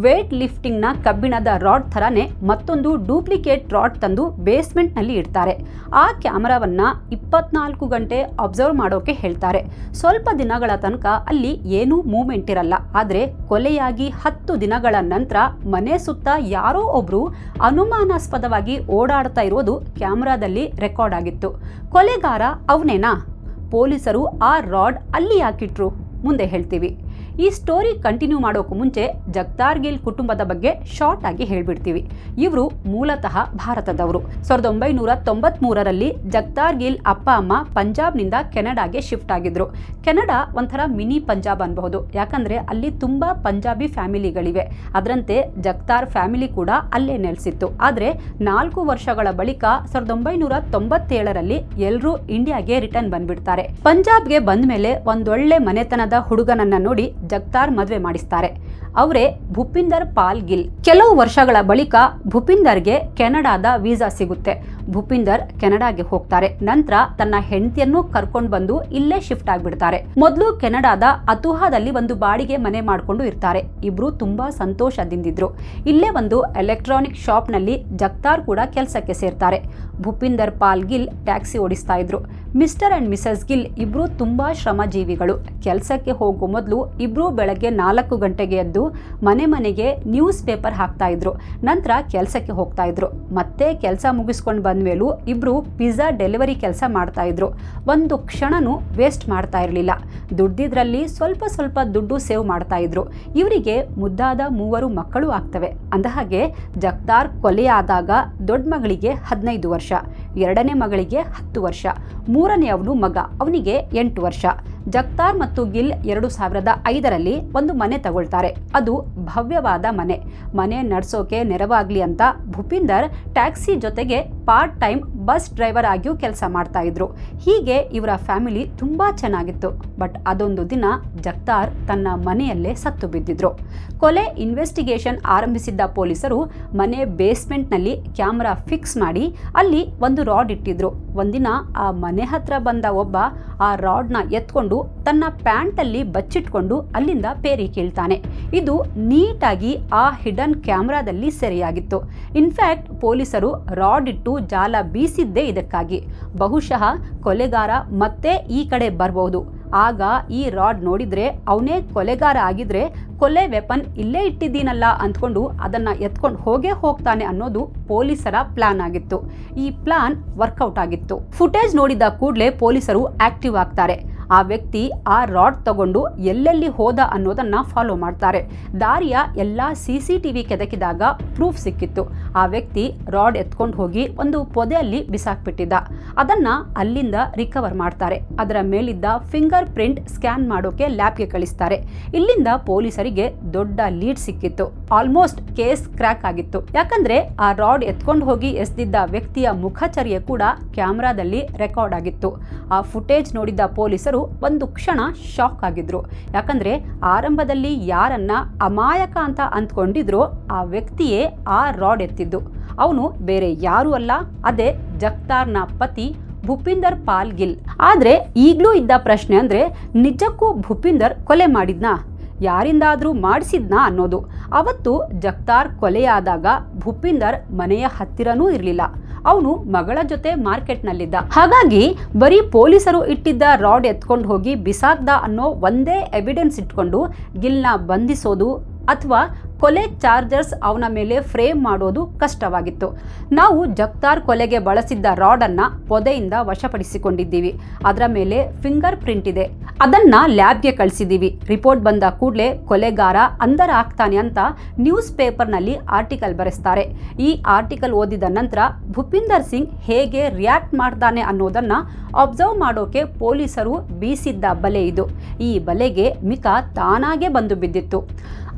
[SPEAKER 1] ವೇಟ್ ಲಿಫ್ಟಿಂಗ್ನ ಕಬ್ಬಿಣದ ರಾಡ್ ಥರನೇ ಮತ್ತೊಂದು ಡೂಪ್ಲಿಕೇಟ್ ರಾಡ್ ತಂದು ಬೇಸ್ಮೆಂಟ್ನಲ್ಲಿ ಇಡ್ತಾರೆ. ಆ ಕ್ಯಾಮ್ರಾವನ್ನು ಇಪ್ಪತ್ನಾಲ್ಕು ಗಂಟೆ ಅಬ್ಸರ್ವ್ ಮಾಡೋಕೆ ಹೇಳ್ತಾರೆ. ಸ್ವಲ್ಪ ದಿನಗಳ ತನಕ ಅಲ್ಲಿ ಏನೂ ಮೂಮೆಂಟ್ ಇರಲ್ಲ. ಆದರೆ ಕೊಲೆಯಾಗಿ ಹತ್ತು ದಿನಗಳ ನಂತರ ಮನೆ ಸುತ್ತ ಯಾರೋ ಒಬ್ರು ಅನುಮಾನಾಸ್ಪದವಾಗಿ ಓಡಾಡ್ತಾ ಇರೋದು ಕ್ಯಾಮ್ರಾದಲ್ಲಿ ರೆಕಾರ್ಡ್ ಆಗಿತ್ತು ಕೊಲೆಗಾರ ಅವನೇನಾ? ಪೊಲೀಸರು ಆ ರಾಡ್ ಅಲ್ಲಿ ಹಾಕಿಟ್ರು ಮುಂದೆ ಹೇಳ್ತೀವಿ. ಈ ಸ್ಟೋರಿ ಕಂಟಿನ್ಯೂ ಮಾಡೋಕ್ಕೂ ಮುಂಚೆ ಜಗ್ತಾರ್ ಗಿಲ್ ಕುಟುಂಬದ ಬಗ್ಗೆ ಶಾರ್ಟ್ ಆಗಿ ಹೇಳ್ಬಿಡ್ತೀವಿ. ಇವರು ಮೂಲತಃ ಭಾರತದವರು. ಸಾವಿರದ ಒಂಬೈನೂರ ತೊಂಬತ್ಮೂರರಲ್ಲಿ ಜಗ್ತಾರ್ ಗಿಲ್ ಅಪ್ಪ, ಅಮ್ಮ ಪಂಜಾಬ್ನಿಂದ ಕೆನಡಾಗೆ ಶಿಫ್ಟ್ ಆಗಿದ್ರು. ಕೆನಡಾ ಒಂಥರ ಮಿನಿ ಪಂಜಾಬ್ ಅನ್ಬಹುದು. ಯಾಕಂದ್ರೆ ಅಲ್ಲಿ ತುಂಬಾ ಪಂಜಾಬಿ ಫ್ಯಾಮಿಲಿಗಳಿವೆ. ಅದರಂತೆ ಜಗ್ತಾರ್ ಫ್ಯಾಮಿಲಿ ಕೂಡ ಅಲ್ಲೇ ನೆಲೆಸಿತ್ತು. ಆದರೆ ನಾಲ್ಕು ವರ್ಷಗಳ ಬಳಿಕ ಸಾವಿರದ ಒಂಬೈನೂರ ತೊಂಬತ್ತೇಳರಲ್ಲಿ ಎಲ್ಲರೂ ಇಂಡಿಯಾಗೆ ರಿಟರ್ನ್ ಬಂದ್ಬಿಡ್ತಾರೆ. ಪಂಜಾಬ್ಗೆ ಬಂದ ಮೇಲೆ ಒಂದೊಳ್ಳೆ ಮನೆತನದ ಹುಡುಗನನ್ನ ನೋಡಿ ಜಗ್ತಾರ್ ಮದುವೆ ಮಾಡಿಸ್ತಾರೆ. ಅವರೇ ಭೂಪಿಂದರ್ ಪಾಲ್ ಗಿಲ್. ಕೆಲವು ವರ್ಷಗಳ ಬಳಿಕ ಭೂಪಿಂದರ್ಗೆ ಕೆನಡಾದ ವೀಸಾ ಸಿಗುತ್ತೆ. ಭೂಪಿಂದರ್ ಕೆನಡಾಗೆ ಹೋಗ್ತಾರೆ. ನಂತರ ತನ್ನ ಹೆಂಡತಿಯನ್ನು ಕರ್ಕೊಂಡು ಬಂದು ಇಲ್ಲೇ ಶಿಫ್ಟ್ ಆಗಿಬಿಡ್ತಾರೆ. ಮೊದಲು ಕೆನಡಾದ ಅತುಹಾದಲ್ಲಿ ಒಂದು ಬಾಡಿಗೆ ಮನೆ ಮಾಡಿಕೊಂಡು ಇರ್ತಾರೆ. ಇಬ್ರು ತುಂಬಾ ಸಂತೋಷದಿಂದಿದ್ರು. ಇಲ್ಲೇ ಒಂದು ಎಲೆಕ್ಟ್ರಾನಿಕ್ ಶಾಪ್ನಲ್ಲಿ ಜಗ್ತಾರ್ ಕೂಡ ಕೆಲಸಕ್ಕೆ ಸೇರ್ತಾರೆ. ಭೂಪಿಂದರ್ ಪಾಲ್ ಗಿಲ್ ಟ್ಯಾಕ್ಸಿ ಓಡಿಸ್ತಾ ಇದ್ರು. ಮಿಸ್ಟರ್ ಆ್ಯಂಡ್ ಮಿಸಸ್ ಗಿಲ್ ಇಬ್ರು ತುಂಬ ಶ್ರಮಜೀವಿಗಳು. ಕೆಲಸಕ್ಕೆ ಹೋಗೋ ಮೊದಲು ಇಬ್ರು ಬೆಳಗ್ಗೆ ನಾಲ್ಕು ಗಂಟೆಗೆ ಎದ್ದು ಮನೆ ಮನೆಗೆ ನ್ಯೂಸ್ ಪೇಪರ್ ಹಾಕ್ತಾ ಇದ್ರು. ನಂತರ ಕೆಲಸಕ್ಕೆ ಹೋಗ್ತಾ ಇದ್ರು. ಮತ್ತೆ ಕೆಲಸ ಮುಗಿಸ್ಕೊಂಡು ಬಂದ ಮೇಲೂ ಇಬ್ಬರು ಪಿಜ್ಜಾ ಡೆಲಿವರಿ ಕೆಲಸ ಮಾಡ್ತಾ ಇದ್ರು. ಒಂದು ಕ್ಷಣನೂ ವೇಸ್ಟ್ ಮಾಡ್ತಾ ಇರಲಿಲ್ಲ. ದುಡ್ಡಿದ್ರಲ್ಲಿ ಸ್ವಲ್ಪ ಸ್ವಲ್ಪ ದುಡ್ಡು ಸೇವ್ ಮಾಡ್ತಾ ಇದ್ರು. ಇವರಿಗೆ ಮುದ್ದಾದ ಮೂವರು ಮಕ್ಕಳು ಆಗ್ತವೆ. ಅಂದಹಾಗೆ ಜಗ್ದಾರ್ ಕೊಲೆಯಾದಾಗ ದೊಡ್ಡ ಮಗಳಿಗೆ ಹದಿನೈದು ವರ್ಷ. ಎರಡನೇ ಮಗಳಿಗೆ ಹತ್ತು ವರ್ಷ. ಮೂರನೆಯವನು ಮಗ ಅವನಿಗೆ ಎಂಟು ವರ್ಷ. ಜಗ್ತಾರ್ ಮತ್ತು ಗಿಲ್ ಎರಡು ಸಾವಿರದ ಐದರಲ್ಲಿ ಒಂದು ಮನೆ ತಗೊಳ್ತಾರೆ. ಅದು ಭವ್ಯವಾದ ಮನೆ. ಮನೆ ನಡೆಸೋಕೆ ನೆರವಾಗ್ಲಿ ಅಂತ ಭೂಪಿಂದರ್ ಟ್ಯಾಕ್ಸಿ ಜೊತೆಗೆ ಪಾರ್ಟ್ ಟೈಮ್ ಬಸ್ ಡ್ರೈವರ್ ಆಗಿಯೂ ಕೆಲಸ ಮಾಡ್ತಾ ಇದ್ರು. ಹೀಗೆ ಇವರ ಫ್ಯಾಮಿಲಿ ತುಂಬಾ ಚೆನ್ನಾಗಿತ್ತು. ಬಟ್ ಅದೊಂದು ದಿನ ಜಗ್ತಾರ್ ತನ್ನ ಮನೆಯಲ್ಲೇ ಸತ್ತು ಬಿದ್ದಿದ್ರು. ಕೊಲೆ ಇನ್ವೆಸ್ಟಿಗೇಷನ್ ಆರಂಭಿಸಿದ್ದ ಪೊಲೀಸರು ಮನೆ ಬೇಸ್ಮೆಂಟ್ನಲ್ಲಿ ಕ್ಯಾಮರಾ ಫಿಕ್ಸ್ ಮಾಡಿ ಅಲ್ಲಿ ಒಂದು ರಾಡ್ ಇಟ್ಟಿದ್ರು. ಒಂದಿನ ಆ ಮನೆ ಹತ್ರ ಬಂದ ಒಬ್ಬ ಆ ರಾಡ್ನ ಎತ್ಕೊಂಡು ತನ್ನ ಪ್ಯಾಂಟಲ್ಲಿ ಬಚ್ಚಿಟ್ಕೊಂಡು ಅಲ್ಲಿಂದ ಪೇರಿ ಕೀಳ್ತಾನೆ. ಇದು ನೀಟಾಗಿ ಆ ಹಿಡನ್ ಕ್ಯಾಮ್ರಾದಲ್ಲಿ ಸೆರೆಯಾಗಿತ್ತು. ಇನ್ಫ್ಯಾಕ್ಟ್ ಪೊಲೀಸರು ರಾಡ್ ಇಟ್ಟು ಜಾಲ ಬೀಸಿದ್ದೇ ಇದಕ್ಕಾಗಿ. ಬಹುಶಃ ಕೊಲೆಗಾರ ಮತ್ತೆ ಈ ಕಡೆ ಬರಬಹುದು ಆಗ ಈ ರಾಡ್ ನೋಡಿದ್ರೆ ಅವನೇ ಕೊಲೆಗಾರ ಆಗಿದ್ರೆ ಕೊಲೆ ವೆಪನ್ ಇಲ್ಲೇ ಇಟ್ಟಿದ್ದೀನಲ್ಲ ಅಂದ್ಕೊಂಡು ಅದನ್ನು ಎತ್ಕೊಂಡು ಹೋಗೇ ಹೋಗ್ತಾನೆ ಅನ್ನೋದು ಪೊಲೀಸರ ಪ್ಲಾನ್ ಆಗಿತ್ತು. ಈ ಪ್ಲಾನ್ ವರ್ಕೌಟ್ ಆಗಿತ್ತು. ಫುಟೇಜ್ ನೋಡಿದ ಕೂಡಲೇ ಪೊಲೀಸರು ಆಕ್ಟಿವ್ ಆಗ್ತಾರೆ. ಆ ವ್ಯಕ್ತಿ ಆ ರಾಡ್ ತಗೊಂಡು ಎಲ್ಲೆಲ್ಲಿ ಹೋದ ಅನ್ನೋದನ್ನ ಫಾಲೋ ಮಾಡ್ತಾರೆ. ದಾರಿಯ ಎಲ್ಲ ಸಿ ಸಿ ಟಿ ವಿ ಕೆದಕಿದಾಗ ಪ್ರೂಫ್ ಸಿಕ್ಕಿತ್ತು. ಆ ವ್ಯಕ್ತಿ ರಾಡ್ ಎತ್ಕೊಂಡು ಹೋಗಿ ಒಂದು ಪೊದೆಯಲ್ಲಿ ಬಿಸಾಕ್ಬಿಟ್ಟಿದ್ದ. ಅದನ್ನ ಅಲ್ಲಿಂದ ರಿಕವರ್ ಮಾಡ್ತಾರೆ. ಅದರ ಮೇಲಿದ್ದ ಫಿಂಗರ್ ಪ್ರಿಂಟ್ ಸ್ಕ್ಯಾನ್ ಮಾಡೋಕೆ ಲ್ಯಾಬ್ಗೆ ಕಳಿಸ್ತಾರೆ. ಇಲ್ಲಿಂದ ಪೊಲೀಸರಿಗೆ ದೊಡ್ಡ ಲೀಡ್ ಸಿಕ್ಕಿತ್ತು. ಆಲ್ಮೋಸ್ಟ್ ಕೇಸ್ ಕ್ರ್ಯಾಕ್ ಆಗಿತ್ತು. ಯಾಕಂದ್ರೆ ಆ ರಾಡ್ ಎತ್ಕೊಂಡು ಹೋಗಿ ಎಸ್ದಿದ್ದ ವ್ಯಕ್ತಿಯ ಮುಖಚರ್ಯೆ ಕೂಡ ಕ್ಯಾಮ್ರಾದಲ್ಲಿ ರೆಕಾರ್ಡ್ ಆಗಿತ್ತು. ಆ ಫುಟೇಜ್ ನೋಡಿದ ಪೊಲೀಸರು ಒಂದು ಕ್ಷಣ ಶಾಕ್ ಆಗಿದ್ರು. ಯಾಕಂದ್ರೆ ಆರಂಭದಲ್ಲಿ ಯಾರನ್ನ ಅಮಾಯಕ ಅಂತ ಅಂದ್ಕೊಂಡಿದ್ರೋ ಆ ವ್ಯಕ್ತಿಯೇ ಆ ರಾಡ್ ಎತ್ತಿದ್ದು. ಅವನು ಬೇರೆ ಯಾರೂ ಅಲ್ಲ, ಅದೇ ಜಗ್ತಾರ್ನ ಪತಿ ಭೂಪಿಂದರ್ ಪಾಲ್ ಗಿಲ್. ಆದ್ರೆ ಈಗಲೂ ಇದ್ದ ಪ್ರಶ್ನೆ ಅಂದ್ರೆ ನಿಜಕ್ಕೂ ಭೂಪಿಂದರ್ ಕೊಲೆ ಮಾಡಿದ್ನಾ? ಯಾರಿಂದಾದರೂ ಮಾಡಿಸಿದ್ನಾ ಅನ್ನೋದು. ಅವತ್ತು ಜಗ್ತಾರ್ ಕೊಲೆಯಾದಾಗ ಭೂಪಿಂದರ್ ಮನೆಯ ಹತ್ತಿರನೂ ಇರಲಿಲ್ಲ. ಅವನು ಮಗಳ ಜೊತೆ ಮಾರ್ಕೆಟ್ನಲ್ಲಿದ್ದ. ಹಾಗಾಗಿ ಬರೀ ಪೊಲೀಸರು ಇಟ್ಟಿದ್ದ ರಾಡ್ ಎತ್ಕೊಂಡು ಹೋಗಿ ಬಿಸಾಕ್ದ ಅನ್ನೋ ಒಂದೇ ಎವಿಡೆನ್ಸ್ ಇಟ್ಕೊಂಡು ಗಿಲ್ನ ಬಂಧಿಸೋದು ಅಥವಾ ಕೊಲೆ ಚಾರ್ಜರ್ಸ್ ಅವನ ಮೇಲೆ ಫ್ರೇಮ್ ಮಾಡೋದು ಕಷ್ಟವಾಗಿತ್ತು. ನಾವು ಜಗ್ತಾರ್ ಕೊಲೆಗೆ ಬಳಸಿದ್ದ ರಾಡನ್ನು ಪೊದೆಯಿಂದ ವಶಪಡಿಸಿಕೊಂಡಿದ್ದೀವಿ. ಅದರ ಮೇಲೆ ಫಿಂಗರ್ ಪ್ರಿಂಟ್ ಇದೆ. ಅದನ್ನ ಲ್ಯಾಬ್ಗೆ ಕಳಿಸಿದ್ದೀವಿ ರಿಪೋರ್ಟ್ ಬಂದ ಕೂಡಲೇ ಕೊಲೆಗಾರ ಅಂದರ ಆಗ್ತಾನೆ ಅಂತ ನ್ಯೂಸ್ ಪೇಪರ್ನಲ್ಲಿ ಆರ್ಟಿಕಲ್ ಬರೆಸ್ತಾರೆ. ಈ ಆರ್ಟಿಕಲ್ ಓದಿದ ನಂತರ ಭೂಪಿಂದರ್ ಸಿಂಗ್ ಹೇಗೆ ರಿಯಾಕ್ಟ್ ಮಾಡ್ತಾನೆ ಅನ್ನೋದನ್ನ ಅಬ್ಸರ್ವ್ ಮಾಡೋಕೆ ಪೊಲೀಸರು ಬೀಸಿದ್ದ ಬಲೆ ಇದು. ಈ ಬಲೆಗೆ ಮಿಕಾ ತಾನಾಗೆ ಬಂದು ಬಿದ್ದಿತ್ತು.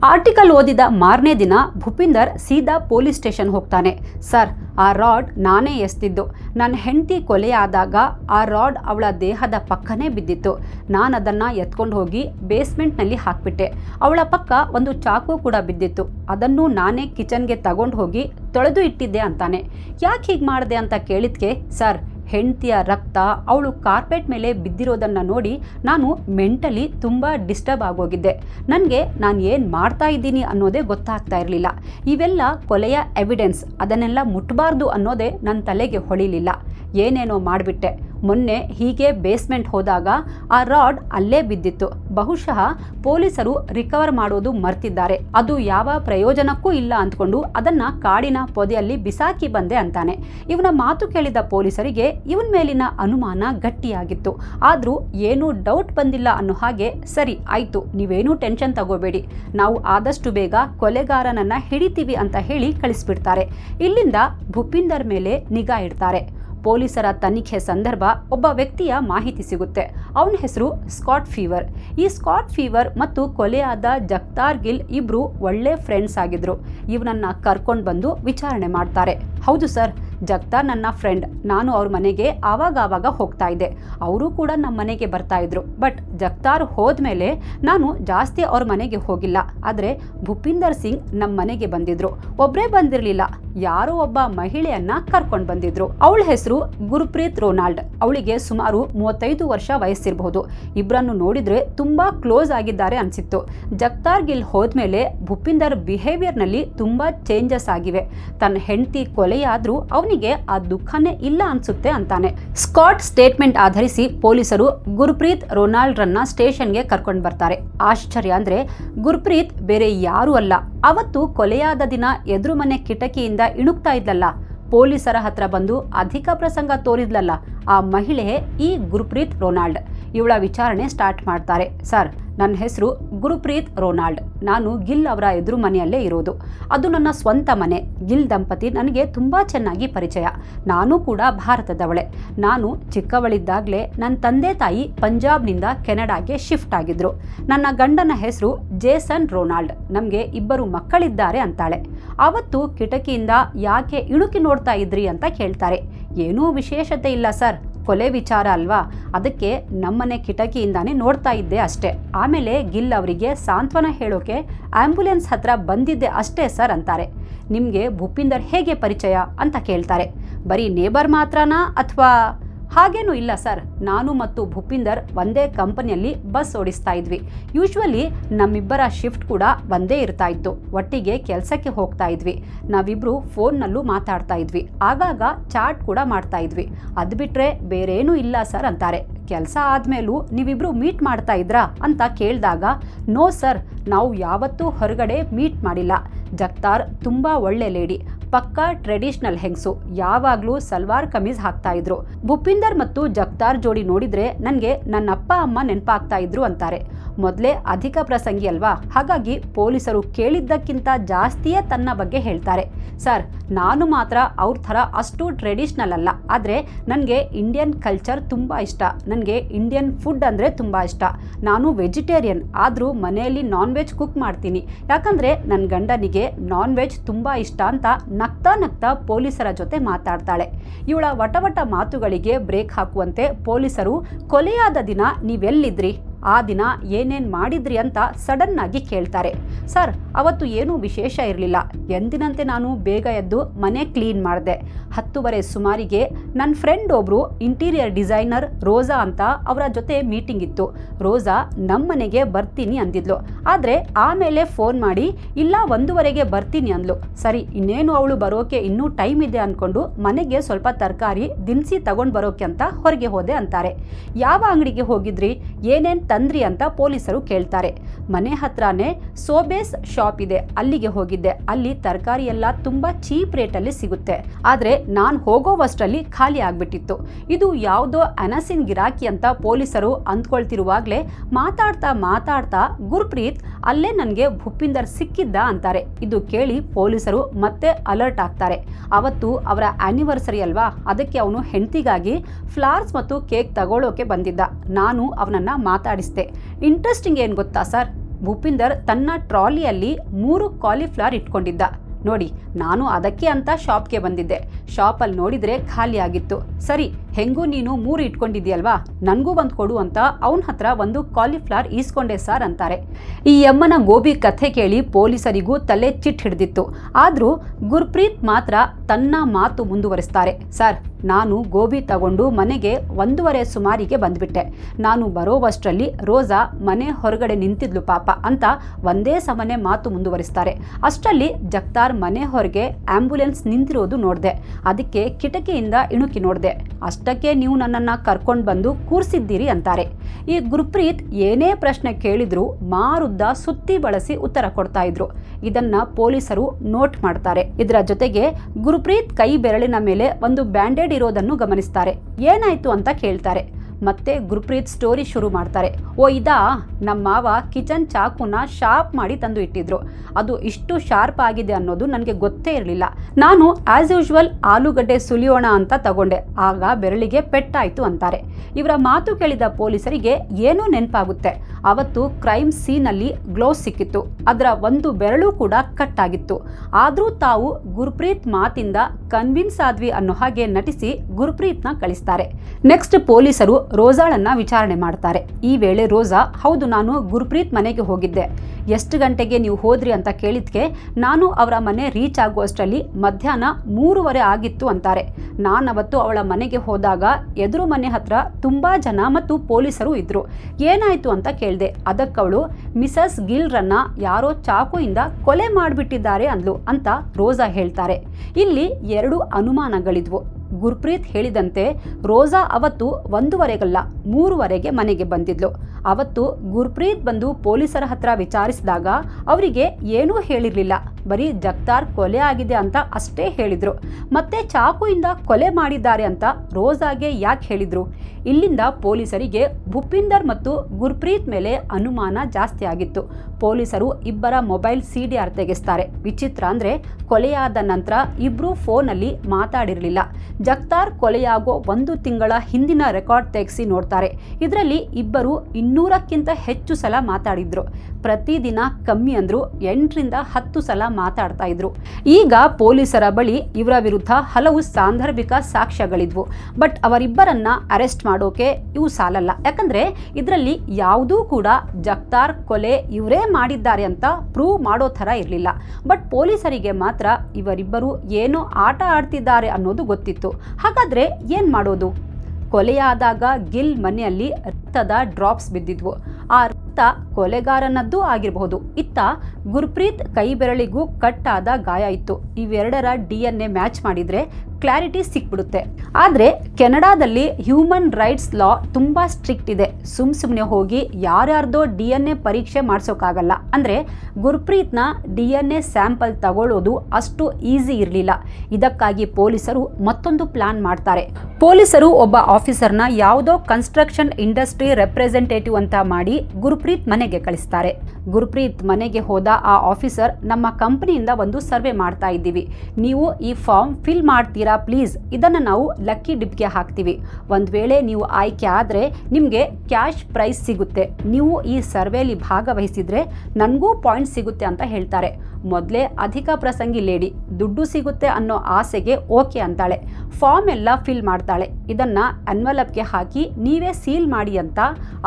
[SPEAKER 1] ಆರ್ಟಿಕಲ್ ಓದಿದ ಮಾರನೇ ದಿನ ಭೂಪಿಂದರ್ ಸೀದಾ ಪೊಲೀಸ್ ಸ್ಟೇಷನ್ ಹೋಗ್ತಾನೆ. ಸರ್, ಆ ರಾಡ್ ನಾನೇ ಎಸ್ತಿದ್ದು. ನನ್ನ ಹೆಂಡತಿ ಕೊಲೆಯಾದಾಗ ಆ ರಾಡ್ ಅವಳ ದೇಹದ ಪಕ್ಕನೇ ಬಿದ್ದಿತ್ತು. ನಾನು ಅದನ್ನು ಎತ್ಕೊಂಡು ಹೋಗಿ ಬೇಸ್ಮೆಂಟ್ನಲ್ಲಿ ಹಾಕ್ಬಿಟ್ಟೆ. ಅವಳ ಪಕ್ಕ ಒಂದು ಚಾಕು ಕೂಡ ಬಿದ್ದಿತ್ತು. ಅದನ್ನು ನಾನೇ ಕಿಚನ್ಗೆ ತಗೊಂಡು ಹೋಗಿ ತೊಳೆದು ಇಟ್ಟಿದ್ದೆ ಅಂತಾನೆ. ಯಾಕೆ ಹೀಗೆ ಮಾಡಿದೆ ಅಂತ ಕೇಳಿದ್ಕೆ, ಸರ್ ಹೆಂಡತಿಯ ರಕ್ತ, ಅವಳು ಕಾರ್ಪೆಟ್ ಮೇಲೆ ಬಿದ್ದಿರೋದನ್ನು ನೋಡಿ ನಾನು ಮೆಂಟಲಿ ತುಂಬ ಡಿಸ್ಟರ್ಬ್ ಆಗೋಗಿದ್ದೆ. ನನಗೆ ನಾನು ಏನು ಮಾಡ್ತಾ ಇದ್ದೀನಿ ಅನ್ನೋದೇ ಗೊತ್ತಾಗ್ತಾ ಇರಲಿಲ್ಲ. ಇವೆಲ್ಲ ಕೊಲೆಯ ಎವಿಡೆನ್ಸ್, ಅದನ್ನೆಲ್ಲ ಮುಟ್ಟಬಾರ್ದು ಅನ್ನೋದೇ ನನ್ನ ತಲೆಗೆ ಹೊಳಿಲಿಲ್ಲ. ಏನೇನೋ ಮಾಡಿಬಿಟ್ಟೆ. ಮೊನ್ನೆ ಹೀಗೆ ಬೇಸ್ಮೆಂಟ್ ಹೋದಾಗ ಆ ರಾಡ್ ಅಲ್ಲೇ ಬಿದ್ದಿತ್ತು. ಬಹುಶಃ ಪೊಲೀಸರು ರಿಕವರ್ ಮಾಡೋದು ಮರ್ತಿದ್ದಾರೆ. ಅದು ಯಾವ ಪ್ರಯೋಜನಕ್ಕೂ ಇಲ್ಲ ಅಂದ್ಕೊಂಡು ಅದನ್ನ ಕಾಡಿನ ಪೊದೆಯಲ್ಲಿ ಬಿಸಾಕಿ ಬಂದೆ ಅಂತಾನೆ. ಇವನ ಮಾತು ಕೇಳಿದ ಪೊಲೀಸರಿಗೆ ಇವನ ಮೇಲಿನ ಅನುಮಾನ ಗಟ್ಟಿಯಾಗಿತ್ತು. ಆದರೂ ಏನೂ ಡೌಟ್ ಬಂದಿಲ್ಲ ಅನ್ನೋ ಹಾಗೆ, ಸರಿ, ಆಯ್ತು, ನೀವೇನೂ ಟೆನ್ಷನ್ ತಗೋಬೇಡಿ. ನಾವು ಆದಷ್ಟು ಬೇಗ ಕೊಲೆಗಾರನನ್ನ ಹಿಡಿತೀವಿ ಅಂತ ಹೇಳಿ ಕಳಿಸ್ಬಿಡ್ತಾರೆ. ಇಲ್ಲಿಂದ ಭೂಪಿಂದರ್ ಮೇಲೆ ನಿಗಾ ಇಡ್ತಾರೆ. ಪೊಲೀಸರ ತನಿಖೆ ಸಂದರ್ಭ ಒಬ್ಬ ವ್ಯಕ್ತಿಯ ಮಾಹಿತಿ ಸಿಗುತ್ತೆ. ಅವನ ಹೆಸರು ಸ್ಕಾಟ್ ಫೀವರ್. ಈ ಸ್ಕಾಟ್ ಫೀವರ್ ಮತ್ತು ಕೊಲೆಯಾದ ಜಗ್ತಾರ್ ಗಿಲ್ ಇಬ್ರು ಒಳ್ಳೆ ಫ್ರೆಂಡ್ಸ್ ಆಗಿದ್ರು. ಇವನನ್ನ ಕರ್ಕೊಂಡು ಬಂದು ವಿಚಾರಣೆ ಮಾಡ್ತಾರೆ. ಹೌದು ಸರ್, ಜಗ್ತಾರ್ ನನ್ನ ಫ್ರೆಂಡ್. ನಾನು ಅವ್ರ ಮನೆಗೆ ಆವಾಗ ಆವಾಗ ಹೋಗ್ತಾ ಇದ್ದೆ. ಅವರು ಕೂಡ ನಮ್ಮ ಮನೆಗೆ ಬರ್ತಾ ಇದ್ರು. ಬಟ್ ಜಗ್ತಾರ್ ಹೋದ್ಮೇಲೆ ನಾನು ಜಾಸ್ತಿ ಅವ್ರ ಮನೆಗೆ ಹೋಗಿಲ್ಲ. ಆದರೆ ಭೂಪಿಂದರ್ ಸಿಂಗ್ ನಮ್ಮ ಮನೆಗೆ ಬಂದಿದ್ರು. ಒಬ್ಬರೇ ಬಂದಿರಲಿಲ್ಲ. ಯಾರೋ ಒಬ್ಬ ಮಹಿಳೆಯನ್ನ ಕರ್ಕೊಂಡು ಬಂದಿದ್ರು. ಅವಳ ಹೆಸರು ಗುರುಪ್ರೀತ್ ರೊನಾಲ್ಡ್. ಅವಳಿಗೆ ಸುಮಾರು ಮೂವತ್ತೈದು ವರ್ಷ ವಯಸ್ಸಿರಬಹುದು. ಇಬ್ಬರನ್ನು ನೋಡಿದ್ರೆ ತುಂಬಾ ಕ್ಲೋಸ್ ಆಗಿದ್ದಾರೆ ಅನ್ಸಿತ್ತು. ಜಗ್ತಾರ್ ಗಿಲ್ ಹೋದ್ಮೇಲೆ ಭೂಪಿಂದರ್ ಬಿಹೇವಿಯರ್ನಲ್ಲಿ ತುಂಬಾ ಚೇಂಜಸ್ ಆಗಿವೆ. ತನ್ನ ಹೆಂಡತಿ ಕೊಲೆಯಾದ್ರೂ ಅವನಿಗೆ ಆ ದುಃಖನೇ ಇಲ್ಲ ಅನ್ಸುತ್ತೆ ಅಂತಾನೆ. ಸ್ಕಾಟ್ ಸ್ಟೇಟ್ಮೆಂಟ್ ಆಧರಿಸಿ ಪೊಲೀಸರು ಗುರ್ಪ್ರೀತ್ ರೊನಾಲ್ಡ್ರನ್ನ ಸ್ಟೇಷನ್ಗೆ ಕರ್ಕೊಂಡು ಬರ್ತಾರೆ. ಆಶ್ಚರ್ಯ ಅಂದ್ರೆ ಗುರ್ಪ್ರೀತ್ ಬೇರೆ ಯಾರೂ ಅಲ್ಲ. ಅವತ್ತು ಕೊಲೆಯಾದ ದಿನ ಎದುರು ಮನೆ ಕಿಟಕಿಯಿಂದ ಇಣುಕ್ತಾ ಇದ್ಲಲ್ಲ. ಪೊಲೀಸರ ಹತ್ರ ಬಂದು ಅಧಿಕ ಪ್ರಸಂಗ ತೋರಿದ್ಲಲ್ಲ ಆ ಮಹಿಳೆ ಈ ಗುರುಪ್ರೀತ್ ರೊನಾಲ್ಡ್. ಇವಳ ವಿಚಾರಣೆ ಸ್ಟಾರ್ಟ್ ಮಾಡ್ತಾರೆ. ಸರ್, ನನ್ನ ಹೆಸರು ಗುರುಪ್ರೀತ್ ರೊನಾಲ್ಡ್. ನಾನು ಗಿಲ್ ಅವರ ಎದುರು ಮನೆಯಲ್ಲೇ ಇರೋದು. ಅದು ನನ್ನ ಸ್ವಂತ ಮನೆ. ಗಿಲ್ ದಂಪತಿ ನನಗೆ ತುಂಬ ಚೆನ್ನಾಗಿ ಪರಿಚಯ. ನಾನು ಕೂಡ ಭಾರತದವಳೆ. ನಾನು ಚಿಕ್ಕವಳಿದ್ದಾಗಲೇ ನನ್ನ ತಂದೆ ತಾಯಿ ಪಂಜಾಬ್ನಿಂದ ಕೆನಡಾಗೆ ಶಿಫ್ಟ್ ಆಗಿದ್ರು. ನನ್ನ ಗಂಡನ ಹೆಸರು ಜೇಸನ್ ರೊನಾಲ್ಡ್. ನಮಗೆ ಇಬ್ಬರು ಮಕ್ಕಳಿದ್ದಾರೆ ಅಂತಾಳೆ. ಅವತ್ತು ಕಿಟಕಿಯಿಂದ ಯಾಕೆ ಇಣುಕಿ ನೋಡ್ತಾ ಇದ್ರಿ ಅಂತ ಕೇಳ್ತಾರೆ. ಏನೂ ವಿಶೇಷತೆ ಇಲ್ಲ ಸರ್. ಕೊಲೆ ವಿಚಾರ ಅಲ್ವಾ? ಅದಕ್ಕೆ ನಮ್ಮನೆ ಕಿಟಕಿಯಿಂದಾನೇ ನೋಡ್ತಾ ಇದ್ದೆ ಅಷ್ಟೇ. ಆಮೇಲೆ ಗಿಲ್ ಅವರಿಗೆ ಸಾಂತ್ವನ ಹೇಳೋಕೆ ಆಂಬ್ಯುಲೆನ್ಸ್ ಹತ್ರ ಬಂದಿದ್ದೆ ಅಷ್ಟೇ ಸರ್ ಅಂತಾರೆ. ನಿಮಗೆ ಭೂಪಿಂದರ್ ಹೇಗೆ ಪರಿಚಯ ಅಂತ ಕೇಳ್ತಾರೆ. ಬರೀ ನೇಬರ್ ಮಾತ್ರನಾ ಅಥವಾ ಹಾಗೇನೂ ಇಲ್ಲ ಸರ್. ನಾನು ಮತ್ತು ಭೂಪಿಂದರ್ ಒಂದೇ ಕಂಪನಿಯಲ್ಲಿ ಬಸ್ ಓಡಿಸ್ತಾ ಇದ್ವಿ. ಯೂಶ್ವಲಿ ನಮ್ಮಿಬ್ಬರ ಶಿಫ್ಟ್ ಕೂಡ ಒಂದೇ ಇರ್ತಾ ಇತ್ತು. ಒಟ್ಟಿಗೆ ಕೆಲಸಕ್ಕೆ ಹೋಗ್ತಾ ಇದ್ವಿ. ನಾವಿಬ್ರು ಫೋನ್ನಲ್ಲೂ ಮಾತಾಡ್ತಾ ಇದ್ವಿ. ಆಗಾಗ ಚಾಟ್ ಕೂಡ ಮಾಡ್ತಾ ಇದ್ವಿ. ಅದು ಬಿಟ್ಟರೆ ಬೇರೇನೂ ಇಲ್ಲ ಸರ್ ಅಂತಾರೆ. ಕೆಲಸ ಆದಮೇಲೂ ನೀವಿಬ್ರು ಮೀಟ್ ಮಾಡ್ತಾ ಇದ್ರಾ ಅಂತ ಕೇಳಿದಾಗ, ನೋ ಸರ್, ನಾವು ಯಾವತ್ತೂ ಹೊರಗಡೆ ಮೀಟ್ ಮಾಡಿಲ್ಲ. ಜಗ್ತಾರ್ ತುಂಬ ಒಳ್ಳೆ ಲೇಡಿ. ಪಕ್ಕಾ ಟ್ರೆಡಿಷನಲ್ ಹೆಂಗಸು. ಯಾವಾಗಲೂ ಸಲ್ವಾರ್ ಕಮೀಸ್ ಹಾಕ್ತಾ ಇದ್ರು. ಭೂಪಿಂದರ್ ಮತ್ತು ಜಗ್ತಾರ್ ಜೋಡಿ ನೋಡಿದ್ರೆ ನನಗೆ ನನ್ನ ಅಪ್ಪ ಅಮ್ಮ ನೆನಪಾಗ್ತಾ ಇದ್ರು ಅಂತಾರೆ. ಮೊದಲೇ ಅಧಿಕ ಪ್ರಸಂಗಿ ಅಲ್ವಾ? ಹಾಗಾಗಿ ಪೊಲೀಸರು ಕೇಳಿದ್ದಕ್ಕಿಂತ ಜಾಸ್ತಿಯೇ ತನ್ನ ಬಗ್ಗೆ ಹೇಳ್ತಾರೆ. ಸರ್, ನಾನು ಮಾತ್ರ ಅವ್ರ ಥರ ಅಷ್ಟು ಟ್ರೆಡಿಷ್ನಲ್ ಅಲ್ಲ. ಆದರೆ ನನಗೆ ಇಂಡಿಯನ್ ಕಲ್ಚರ್ ತುಂಬ ಇಷ್ಟ. ನನಗೆ ಇಂಡಿಯನ್ ಫುಡ್ ಅಂದರೆ ತುಂಬ ಇಷ್ಟ. ನಾನು ವೆಜಿಟೇರಿಯನ್ ಆದರೂ ಮನೆಯಲ್ಲಿ ನಾನ್ ವೆಜ್ ಕುಕ್ ಮಾಡ್ತೀನಿ. ಯಾಕಂದರೆ ನನ್ನ ಗಂಡನಿಗೆ ನಾನ್ ವೆಜ್ ತುಂಬ ಇಷ್ಟ ಅಂತ ನಗ್ತಾ ನಗ್ತಾ ಪೊಲೀಸರ ಜೊತೆ ಮಾತಾಡ್ತಾಳೆ. ಇವಳ ವಟವಟ ಮಾತುಗಳಿಗೆ ಬ್ರೇಕ್ ಹಾಕುವಂತೆ ಪೊಲೀಸರು, ಕೊಲೆಯಾದ ದಿನ ನೀವೆಲ್ಲಿದ್ರಿ? ಆ ದಿನ ಏನೇನು ಮಾಡಿದ್ರಿ ಅಂತ ಸಡನ್ ಆಗಿ ಕೇಳ್ತಾರೆ. ಸರ್, ಅವತ್ತು ಏನೂ ವಿಶೇಷ ಇರಲಿಲ್ಲ. ಎಂದಿನಂತೆ ನಾನು ಬೇಗ ಎದ್ದು ಮನೆ ಕ್ಲೀನ್ ಮಾಡಿದೆ. ಹತ್ತುವರೆ ಸುಮಾರಿಗೆ ನನ್ನ ಫ್ರೆಂಡ್ ಒಬ್ಬರು ಇಂಟೀರಿಯರ್ ಡಿಸೈನರ್ ರೋಸಾ ಅಂತ ಅವರ ಜೊತೆ ಮೀಟಿಂಗ್ ಇತ್ತು. ರೋಸಾ ನಮ್ಮ ಮನೆಗೆ ಬರ್ತೀನಿ ಅಂದಿದ್ಲು. ಆದರೆ ಆಮೇಲೆ ಫೋನ್ ಮಾಡಿ, ಇಲ್ಲ, ಒಂದೂವರೆಗೆ ಬರ್ತೀನಿ ಅಂದ್ಲು. ಸರಿ, ಇನ್ನೇನು ಅವಳು ಬರೋಕೆ ಇನ್ನೂ ಟೈಮ್ ಇದೆ ಅಂದ್ಕೊಂಡು ಮನೆಗೆ ಸ್ವಲ್ಪ ತರಕಾರಿ, ದಿನಸಿ ತಗೊಂಡು ಬರೋಕೆ ಅಂತ ಹೊರಗೆ ಹೋದೆ ಅಂತಾರೆ. ಯಾವ ಅಂಗಡಿಗೆ ಹೋಗಿದ್ರಿ? ಏನೇನು ತಂದ್ರಿ ಅಂತ ಪೊಲೀಸರು ಕೇಳ್ತಾರೆ. ಮನೆ ಹತ್ರನೇ ಸೋಬೇಸ್ ಶಾಪ್ ಇದೆ. ಅಲ್ಲಿಗೆ ಹೋಗಿದ್ದೆ. ಅಲ್ಲಿ ತರಕಾರಿ ಎಲ್ಲ ತುಂಬ ಚೀಪ್ ರೇಟಲ್ಲಿ ಸಿಗುತ್ತೆ. ಆದರೆ ನಾನು ಹೋಗೋವಷ್ಟರಲ್ಲಿ ಖಾಲಿ ಆಗ್ಬಿಟ್ಟಿತ್ತು. ಇದು ಯಾವುದೋ ಅನಸಿನ್ ಗಿರಾಕಿ ಅಂತ ಪೊಲೀಸರು ಅಂದ್ಕೊಳ್ತಿರುವಾಗಲೇ ಮಾತಾಡ್ತಾ ಮಾತಾಡ್ತಾ, ಗುರ್ಪ್ರೀತ್, ಅಲ್ಲೇ ನನಗೆ ಭುಪಿಂದರ್ ಸಿಕ್ಕಿದ್ದ ಅಂತಾರೆ. ಇದು ಕೇಳಿ ಪೊಲೀಸರು ಮತ್ತೆ ಅಲರ್ಟ್ ಆಗ್ತಾರೆ. ಅವತ್ತು ಅವರ ಆನಿವರ್ಸರಿ ಅಲ್ವಾ? ಅದಕ್ಕೆ ಅವನು ಹೆಂಡತಿಗಾಗಿ ಫ್ಲಾರ್ಸ್ ಮತ್ತು ಕೇಕ್ ತಗೊಳ್ಳೋಕೆ ಬಂದಿದ್ದ. ನಾನು ಅವನನ್ನ ಮಾತಾಡಿಸ್ದೆ ಇಂಟ್ರೆಸ್ಟಿಂಗ್ ಏನು ಗೊತ್ತಾ ಸರ್? ಭೂಪಿಂದರ್ ತನ್ನ ಟ್ರಾಲಿಯಲ್ಲಿ ಮೂರು ಕಾಲಿಫ್ಲವರ್ ಇಟ್ಕೊಂಡಿದ್ದ. ನೋಡಿ, ನಾನು ಅದಕ್ಕೆ ಅಂತ ಶಾಪ್ಗೆ ಬಂದಿದ್ದೆ. ಶಾಪಲ್ಲಿ ನೋಡಿದರೆ ಖಾಲಿ ಆಗಿತ್ತು ಸರಿ ಹೆಂಗೂ ನೀನು ಮೂರು ಇಟ್ಕೊಂಡಿದ್ಯಲ್ವಾ ನನಗೂ ಒಂದು ಕೊಡು ಅಂತ ಅವನ ಹತ್ರ ಒಂದು ಕಾಲಿಫ್ಲವರ್ ಈಸ್ಕೊಂಡೆ ಸರ್ ಅಂತಾರೆ. ಈ ಅಮ್ಮನ ಗೋಬಿ ಕಥೆ ಕೇಳಿ ಪೊಲೀಸರಿಗೂ ತಲೆ ಚಿಟ್ ಹಿಡಿದಿತ್ತು. ಆದರೂ ಗುರ್ಪ್ರೀತ್ ಮಾತ್ರ ತನ್ನ ಮಾತು ಮುಂದುವರಿಸ್ತಾರೆ. ಸರ್, ನಾನು ಗೋಬಿ ತಗೊಂಡು ಮನೆಗೆ ಒಂದೂವರೆ ಸುಮಾರಿಗೆ ಬಂದ್ಬಿಟ್ಟೆ. ನಾನು ಬರೋವಷ್ಟರಲ್ಲಿ ರೋಸಾ ಮನೆ ಹೊರಗಡೆ ನಿಂತಿದ್ಲು ಪಾಪ ಅಂತ ಒಂದೇ ಸಮನೆ ಮಾತು ಮುಂದುವರಿಸ್ತಾರೆ. ಅಷ್ಟರಲ್ಲಿ ಜಗ್ತಾರ್ ಮನೆ ಹೊರಗೆ ಆಂಬ್ಯುಲೆನ್ಸ್ ನಿಂತಿರೋದು ನೋಡಿದೆ. ಅದಕ್ಕೆ ಕಿಟಕಿಯಿಂದ ಇಣುಕಿ ನೋಡಿದೆ. ಅಷ್ಟಕ್ಕೆ ನೀವು ನನ್ನನ್ನು ಕರ್ಕೊಂಡು ಬಂದು ಕೂರಿಸಿದ್ದೀರಿ ಅಂತಾರೆ. ಈ ಗುರುಪ್ರೀತ್ ಏನೇ ಪ್ರಶ್ನೆ ಕೇಳಿದ್ರು ಮಾರುದ್ದ ಸುತ್ತಿ ಬಳಸಿ ಉತ್ತರ ಕೊಡ್ತಾ ಇದ್ರು. ಇದನ್ನ ಪೊಲೀಸರು ನೋಟ್ ಮಾಡ್ತಾರೆ. ಇದರ ಜೊತೆಗೆ ಗುರುಪ್ರೀತ್ ಕೈ ಬೆರಳಿನ ಮೇಲೆ ಒಂದು ಬ್ಯಾಂಡೇಡ್ ಇರೋದನ್ನು ಗಮನಿಸ್ತಾರೆ. ಏನಾಯ್ತು ಅಂತ ಕೇಳ್ತಾರೆ. ಮತ್ತೆ ಗುರುಪ್ರೀತ್ ಸ್ಟೋರಿ ಶುರು ಮಾಡ್ತಾರೆ. ಓ, ಇದಾ? ನಮ್ಮ ಮಾವ ಕಿಚನ್ ಚಾಕುನ ಶಾರ್ಪ್ ಮಾಡಿ ತಂದು ಇಟ್ಟಿದ್ರು. ಅದು ಇಷ್ಟು ಶಾರ್ಪ್ ಆಗಿದೆ ಅನ್ನೋದು ನನಗೆ ಗೊತ್ತೇ ಇರಲಿಲ್ಲ. ನಾನು ಆಸ್ ಯೂಶುವಲ್ ಆಲೂಗಡ್ಡೆ ಸುಲಿಯೋಣ ಅಂತ ತಗೊಂಡೆ. ಆಗ ಬೆರಳಿಗೆ ಪೆಟ್ಟಾಯಿತು ಅಂತಾರೆ. ಇವರ ಮಾತು ಕೇಳಿದ ಪೊಲೀಸರಿಗೆ ಏನೂ ನೆನಪಾಗುತ್ತೆ. ಅವತ್ತು ಕ್ರೈಮ್ ಸೀನಲ್ಲಿ ಗ್ಲೌಸ್ ಸಿಕ್ಕಿತ್ತು. ಅದರ ಒಂದು ಬೆರಳು ಕೂಡ ಕಟ್ ಆಗಿತ್ತು. ಆದರೂ ತಾವು ಗುರ್ಪ್ರೀತ್ ಮಾತಿಂದ ಕನ್ವಿನ್ಸ್ ಆದ್ವಿ ಅನ್ನೋ ಹಾಗೆ ನಟಿಸಿ ಗುರ್ಪ್ರೀತ್ನ ಕಳಿಸ್ತಾರೆ. ನೆಕ್ಸ್ಟ್ ಪೊಲೀಸರು ರೋಸಾಳನ್ನ ವಿಚಾರಣೆ ಮಾಡ್ತಾರೆ. ಈ ವೇಳೆ ರೋಸಾ ಹೌದು, ನಾನು ಗುರ್ಪ್ರೀತ್ ಮನೆಗೆ ಹೋಗಿದ್ದೆ. ಎಷ್ಟು ಗಂಟೆಗೆ ನೀವು ಹೋದ್ರಿ ಅಂತ ಕೇಳಿದ್ಕೆ, ನಾನು ಅವರ ಮನೆ ರೀಚ್ ಆಗುವಷ್ಟರಲ್ಲಿ ಮಧ್ಯಾಹ್ನ ಮೂರುವರೆ ಆಗಿತ್ತು ಅಂತಾರೆ. ನಾನವತ್ತು ಅವಳ ಮನೆಗೆ ಹೋದಾಗ ಎದುರು ಮನೆ ಹತ್ರ ತುಂಬ ಜನ ಮತ್ತು ಪೊಲೀಸರು ಇದ್ರು. ಏನಾಯ್ತು ಅಂತ ಕೇಳಿದೆ. ಅದಕ್ಕವಳು, ಮಿಸಸ್ ಗಿಲ್ರನ್ನ ಯಾರೋ ಚಾಕುಯಿಂದ ಕೊಲೆ ಮಾಡಿಬಿಟ್ಟಿದ್ದಾರೆ ಅಂದ್ಲು ಅಂತ ರೋಜಾ ಹೇಳ್ತಾರೆ. ಇಲ್ಲಿ ಎರಡು ಅನುಮಾನಗಳಿದ್ವು. ಗುರ್ಪ್ರೀತ್ ಹೇಳಿದಂತೆ ರೋಸಾ ಅವತ್ತು ಒಂದೂವರೆಗಲ್ಲ ಮೂರುವರೆಗೆ ಮನೆಗೆ ಬಂದಿದ್ಲು. ಅವತ್ತು ಗುರ್ಪ್ರೀತ್ ಬಂದು ಪೊಲೀಸರ ಹತ್ರ ವಿಚಾರಿಸಿದಾಗ ಅವರಿಗೆ ಏನೂ ಹೇಳಿರಲಿಲ್ಲ. ಬರೀ ಜಗ್ತಾರ್ ಕೊಲೆ ಆಗಿದೆ ಅಂತ ಅಷ್ಟೇ ಹೇಳಿದ್ರು. ಮತ್ತೆ ಚಾಕುಯಿಂದ ಕೊಲೆ ಮಾಡಿದ್ದಾರೆ ಅಂತ ರೋಸಾಗೆ ಯಾಕೆ ಹೇಳಿದ್ರು? ಇಲ್ಲಿಂದ ಪೊಲೀಸರಿಗೆ ಭುಪಿಂದರ್ ಮತ್ತು ಗುರ್ಪ್ರೀತ್ ಮೇಲೆ ಅನುಮಾನ ಜಾಸ್ತಿ ಆಗಿತ್ತು. ಪೊಲೀಸರು ಇಬ್ಬರ ಮೊಬೈಲ್ ಸಿ ಡಿ ಆರ್ ತೆಗೆಸ್ತಾರೆ ವಿಚಿತ್ರ ಅಂದರೆ ಕೊಲೆಯಾದ ನಂತರ ಇಬ್ಬರು ಫೋನಲ್ಲಿ ಮಾತಾಡಿರಲಿಲ್ಲ. ಜಗ್ತಾರ್ ಕೊಲೆಯಾಗೋ ಒಂದು ತಿಂಗಳ ಹಿಂದಿನ ರೆಕಾರ್ಡ್ ತೆಗೆಸಿ ನೋಡ್ತಾರೆ. ಇದರಲ್ಲಿ ಇಬ್ಬರು ಇನ್ನೂ ಇನ್ನೂರಕ್ಕಿಂತ ಹೆಚ್ಚು ಸಲ ಮಾತಾಡಿದ್ರು. ಪ್ರತಿದಿನ ಕಮ್ಮಿ ಅಂದ್ರು ಎಂಟರಿಂದ ಹತ್ತು ಸಲ ಮಾತಾಡ್ತಾ ಇದ್ರು. ಈಗ ಪೊಲೀಸರ ಬಳಿ ಇವರ ವಿರುದ್ಧ ಹಲವು ಸಾಂದರ್ಭಿಕ ಸಾಕ್ಷ್ಯಗಳಿದ್ವು. ಬಟ್ ಅವರಿಬ್ಬರನ್ನ ಅರೆಸ್ಟ್ ಮಾಡೋಕೆ ಇವು ಸಾಲಲ್ಲ. ಯಾಕಂದ್ರೆ ಇದರಲ್ಲಿ ಯಾವುದೂ ಕೂಡ ಜಗ್ತಾರ್ ಕೊಲೆ ಇವರೇ ಮಾಡಿದ್ದಾರೆ ಅಂತ ಪ್ರೂವ್ ಮಾಡೋ ಥರ ಇರಲಿಲ್ಲ. ಬಟ್ ಪೊಲೀಸರಿಗೆ ಮಾತ್ರ ಇವರಿಬ್ಬರು ಏನೋ ಆಟ ಆಡ್ತಿದ್ದಾರೆ ಅನ್ನೋದು ಗೊತ್ತಿತ್ತು. ಹಾಗಾದ್ರೆ ಏನು ಮಾಡೋದು? ಕೊಲೆಯಾದಾಗ ಗಿಲ್ ಮನೆಯಲ್ಲಿ ರಕ್ತದ ಡ್ರಾಪ್ಸ್ ಬಿದ್ದಿದ್ವು. ಆ ರಕ್ತ ಕೊಲೆಗಾರನದ್ದು ಆಗಿರಬಹುದು. ಇತ್ತ ಗುರ್ಪ್ರೀತ್ ಕೈ ಬೆರಳಿಗೂ ಆದ ಗಾಯ ಇತ್ತು. ಇವೆರಡರ ಡಿ ಎನ್ ಎ ಮ್ಯಾಚ್ ಮಾಡಿದ್ರೆ ಕ್ಲಾರಿಟಿ ಸಿಕ್ಬಿಡುತ್ತೆ. ಆದರೆ ಕೆನಡಾದಲ್ಲಿ ಹ್ಯೂಮನ್ ರೈಟ್ಸ್ ಲಾ ತುಂಬ ಸ್ಟ್ರಿಕ್ಟ್ ಇದೆ. ಸುಮ್ ಸುಮ್ಮನೆ ಹೋಗಿ ಯಾರ್ಯಾರ್ದೋ ಡಿ ಎನ್ ಎ ಪರೀಕ್ಷೆ ಮಾಡಿಸೋಕ್ಕಾಗಲ್ಲ ಅಂದರೆ ಗುರ್ಪ್ರೀತ್ನ ಡಿ ಎನ್ ಎ ಸ್ಯಾಂಪಲ್ ತಗೊಳ್ಳೋದು ಅಷ್ಟು ಈಸಿ ಇರಲಿಲ್ಲ. ಇದಕ್ಕಾಗಿ ಪೊಲೀಸರು ಮತ್ತೊಂದು ಪ್ಲಾನ್ ಮಾಡ್ತಾರೆ. ಪೊಲೀಸರು ಒಬ್ಬ ಆಫೀಸರ್ನ ಯಾವುದೋ ಕನ್ಸ್ಟ್ರಕ್ಷನ್ ಇಂಡಸ್ಟ್ರಿ ರೆಪ್ರೆಸೆಂಟೇಟಿವ್ ಅಂತ ಮಾಡಿ ಗುರ್ಪ್ರೀತ್ ಮನೆಗೆ ಕಳಿಸ್ತಾರೆ. ಗುರುಪ್ರೀತ್ ಮನೆಗೆ ಹೋದ ಆ ಆಫೀಸರ್ ನಮ್ಮ ಕಂಪನಿಯಿಂದ ಒಂದು ಸರ್ವೆ ಮಾಡ್ತಾ ಇದ್ದೀವಿ. ನೀವು ಈ ಫಾರ್ಮ್ ಫಿಲ್ ಮಾಡ್ತೀರಾ ಪ್ಲೀಸ್? ಇದನ್ನು ನಾವು ಲಕ್ಕಿ ಡಿಪ್ಗೆ ಹಾಕ್ತೀವಿ. ಒಂದು ವೇಳೆ ನೀವು ಆಯ್ಕೆ ಆದರೆ ನಿಮಗೆ ಕ್ಯಾಶ್ ಪ್ರೈಸ್ ಸಿಗುತ್ತೆ. ನೀವು ಈ ಸರ್ವೇಲಿ ಭಾಗವಹಿಸಿದರೆ ನನಗೂ ಪಾಯಿಂಟ್ ಸಿಗುತ್ತೆ ಅಂತ ಹೇಳ್ತಾರೆ. ಮೊದಲೇ ಅಧಿಕ ಪ್ರಸಂಗಿ ಲೇಡಿ, ದುಡ್ಡು ಸಿಗುತ್ತೆ ಅನ್ನೋ ಆಸೆಗೆ ಓಕೆ ಅಂತಾಳೆ. ಫಾರ್ಮ್ ಎಲ್ಲ ಫಿಲ್ ಮಾಡ್ತಾಳೆ. ಇದನ್ನ ಅನ್ವಲಪ್ಗೆ ಹಾಕಿ, ನೀವೇ ಸೀಲ್ ಮಾಡಿ ಅಂತ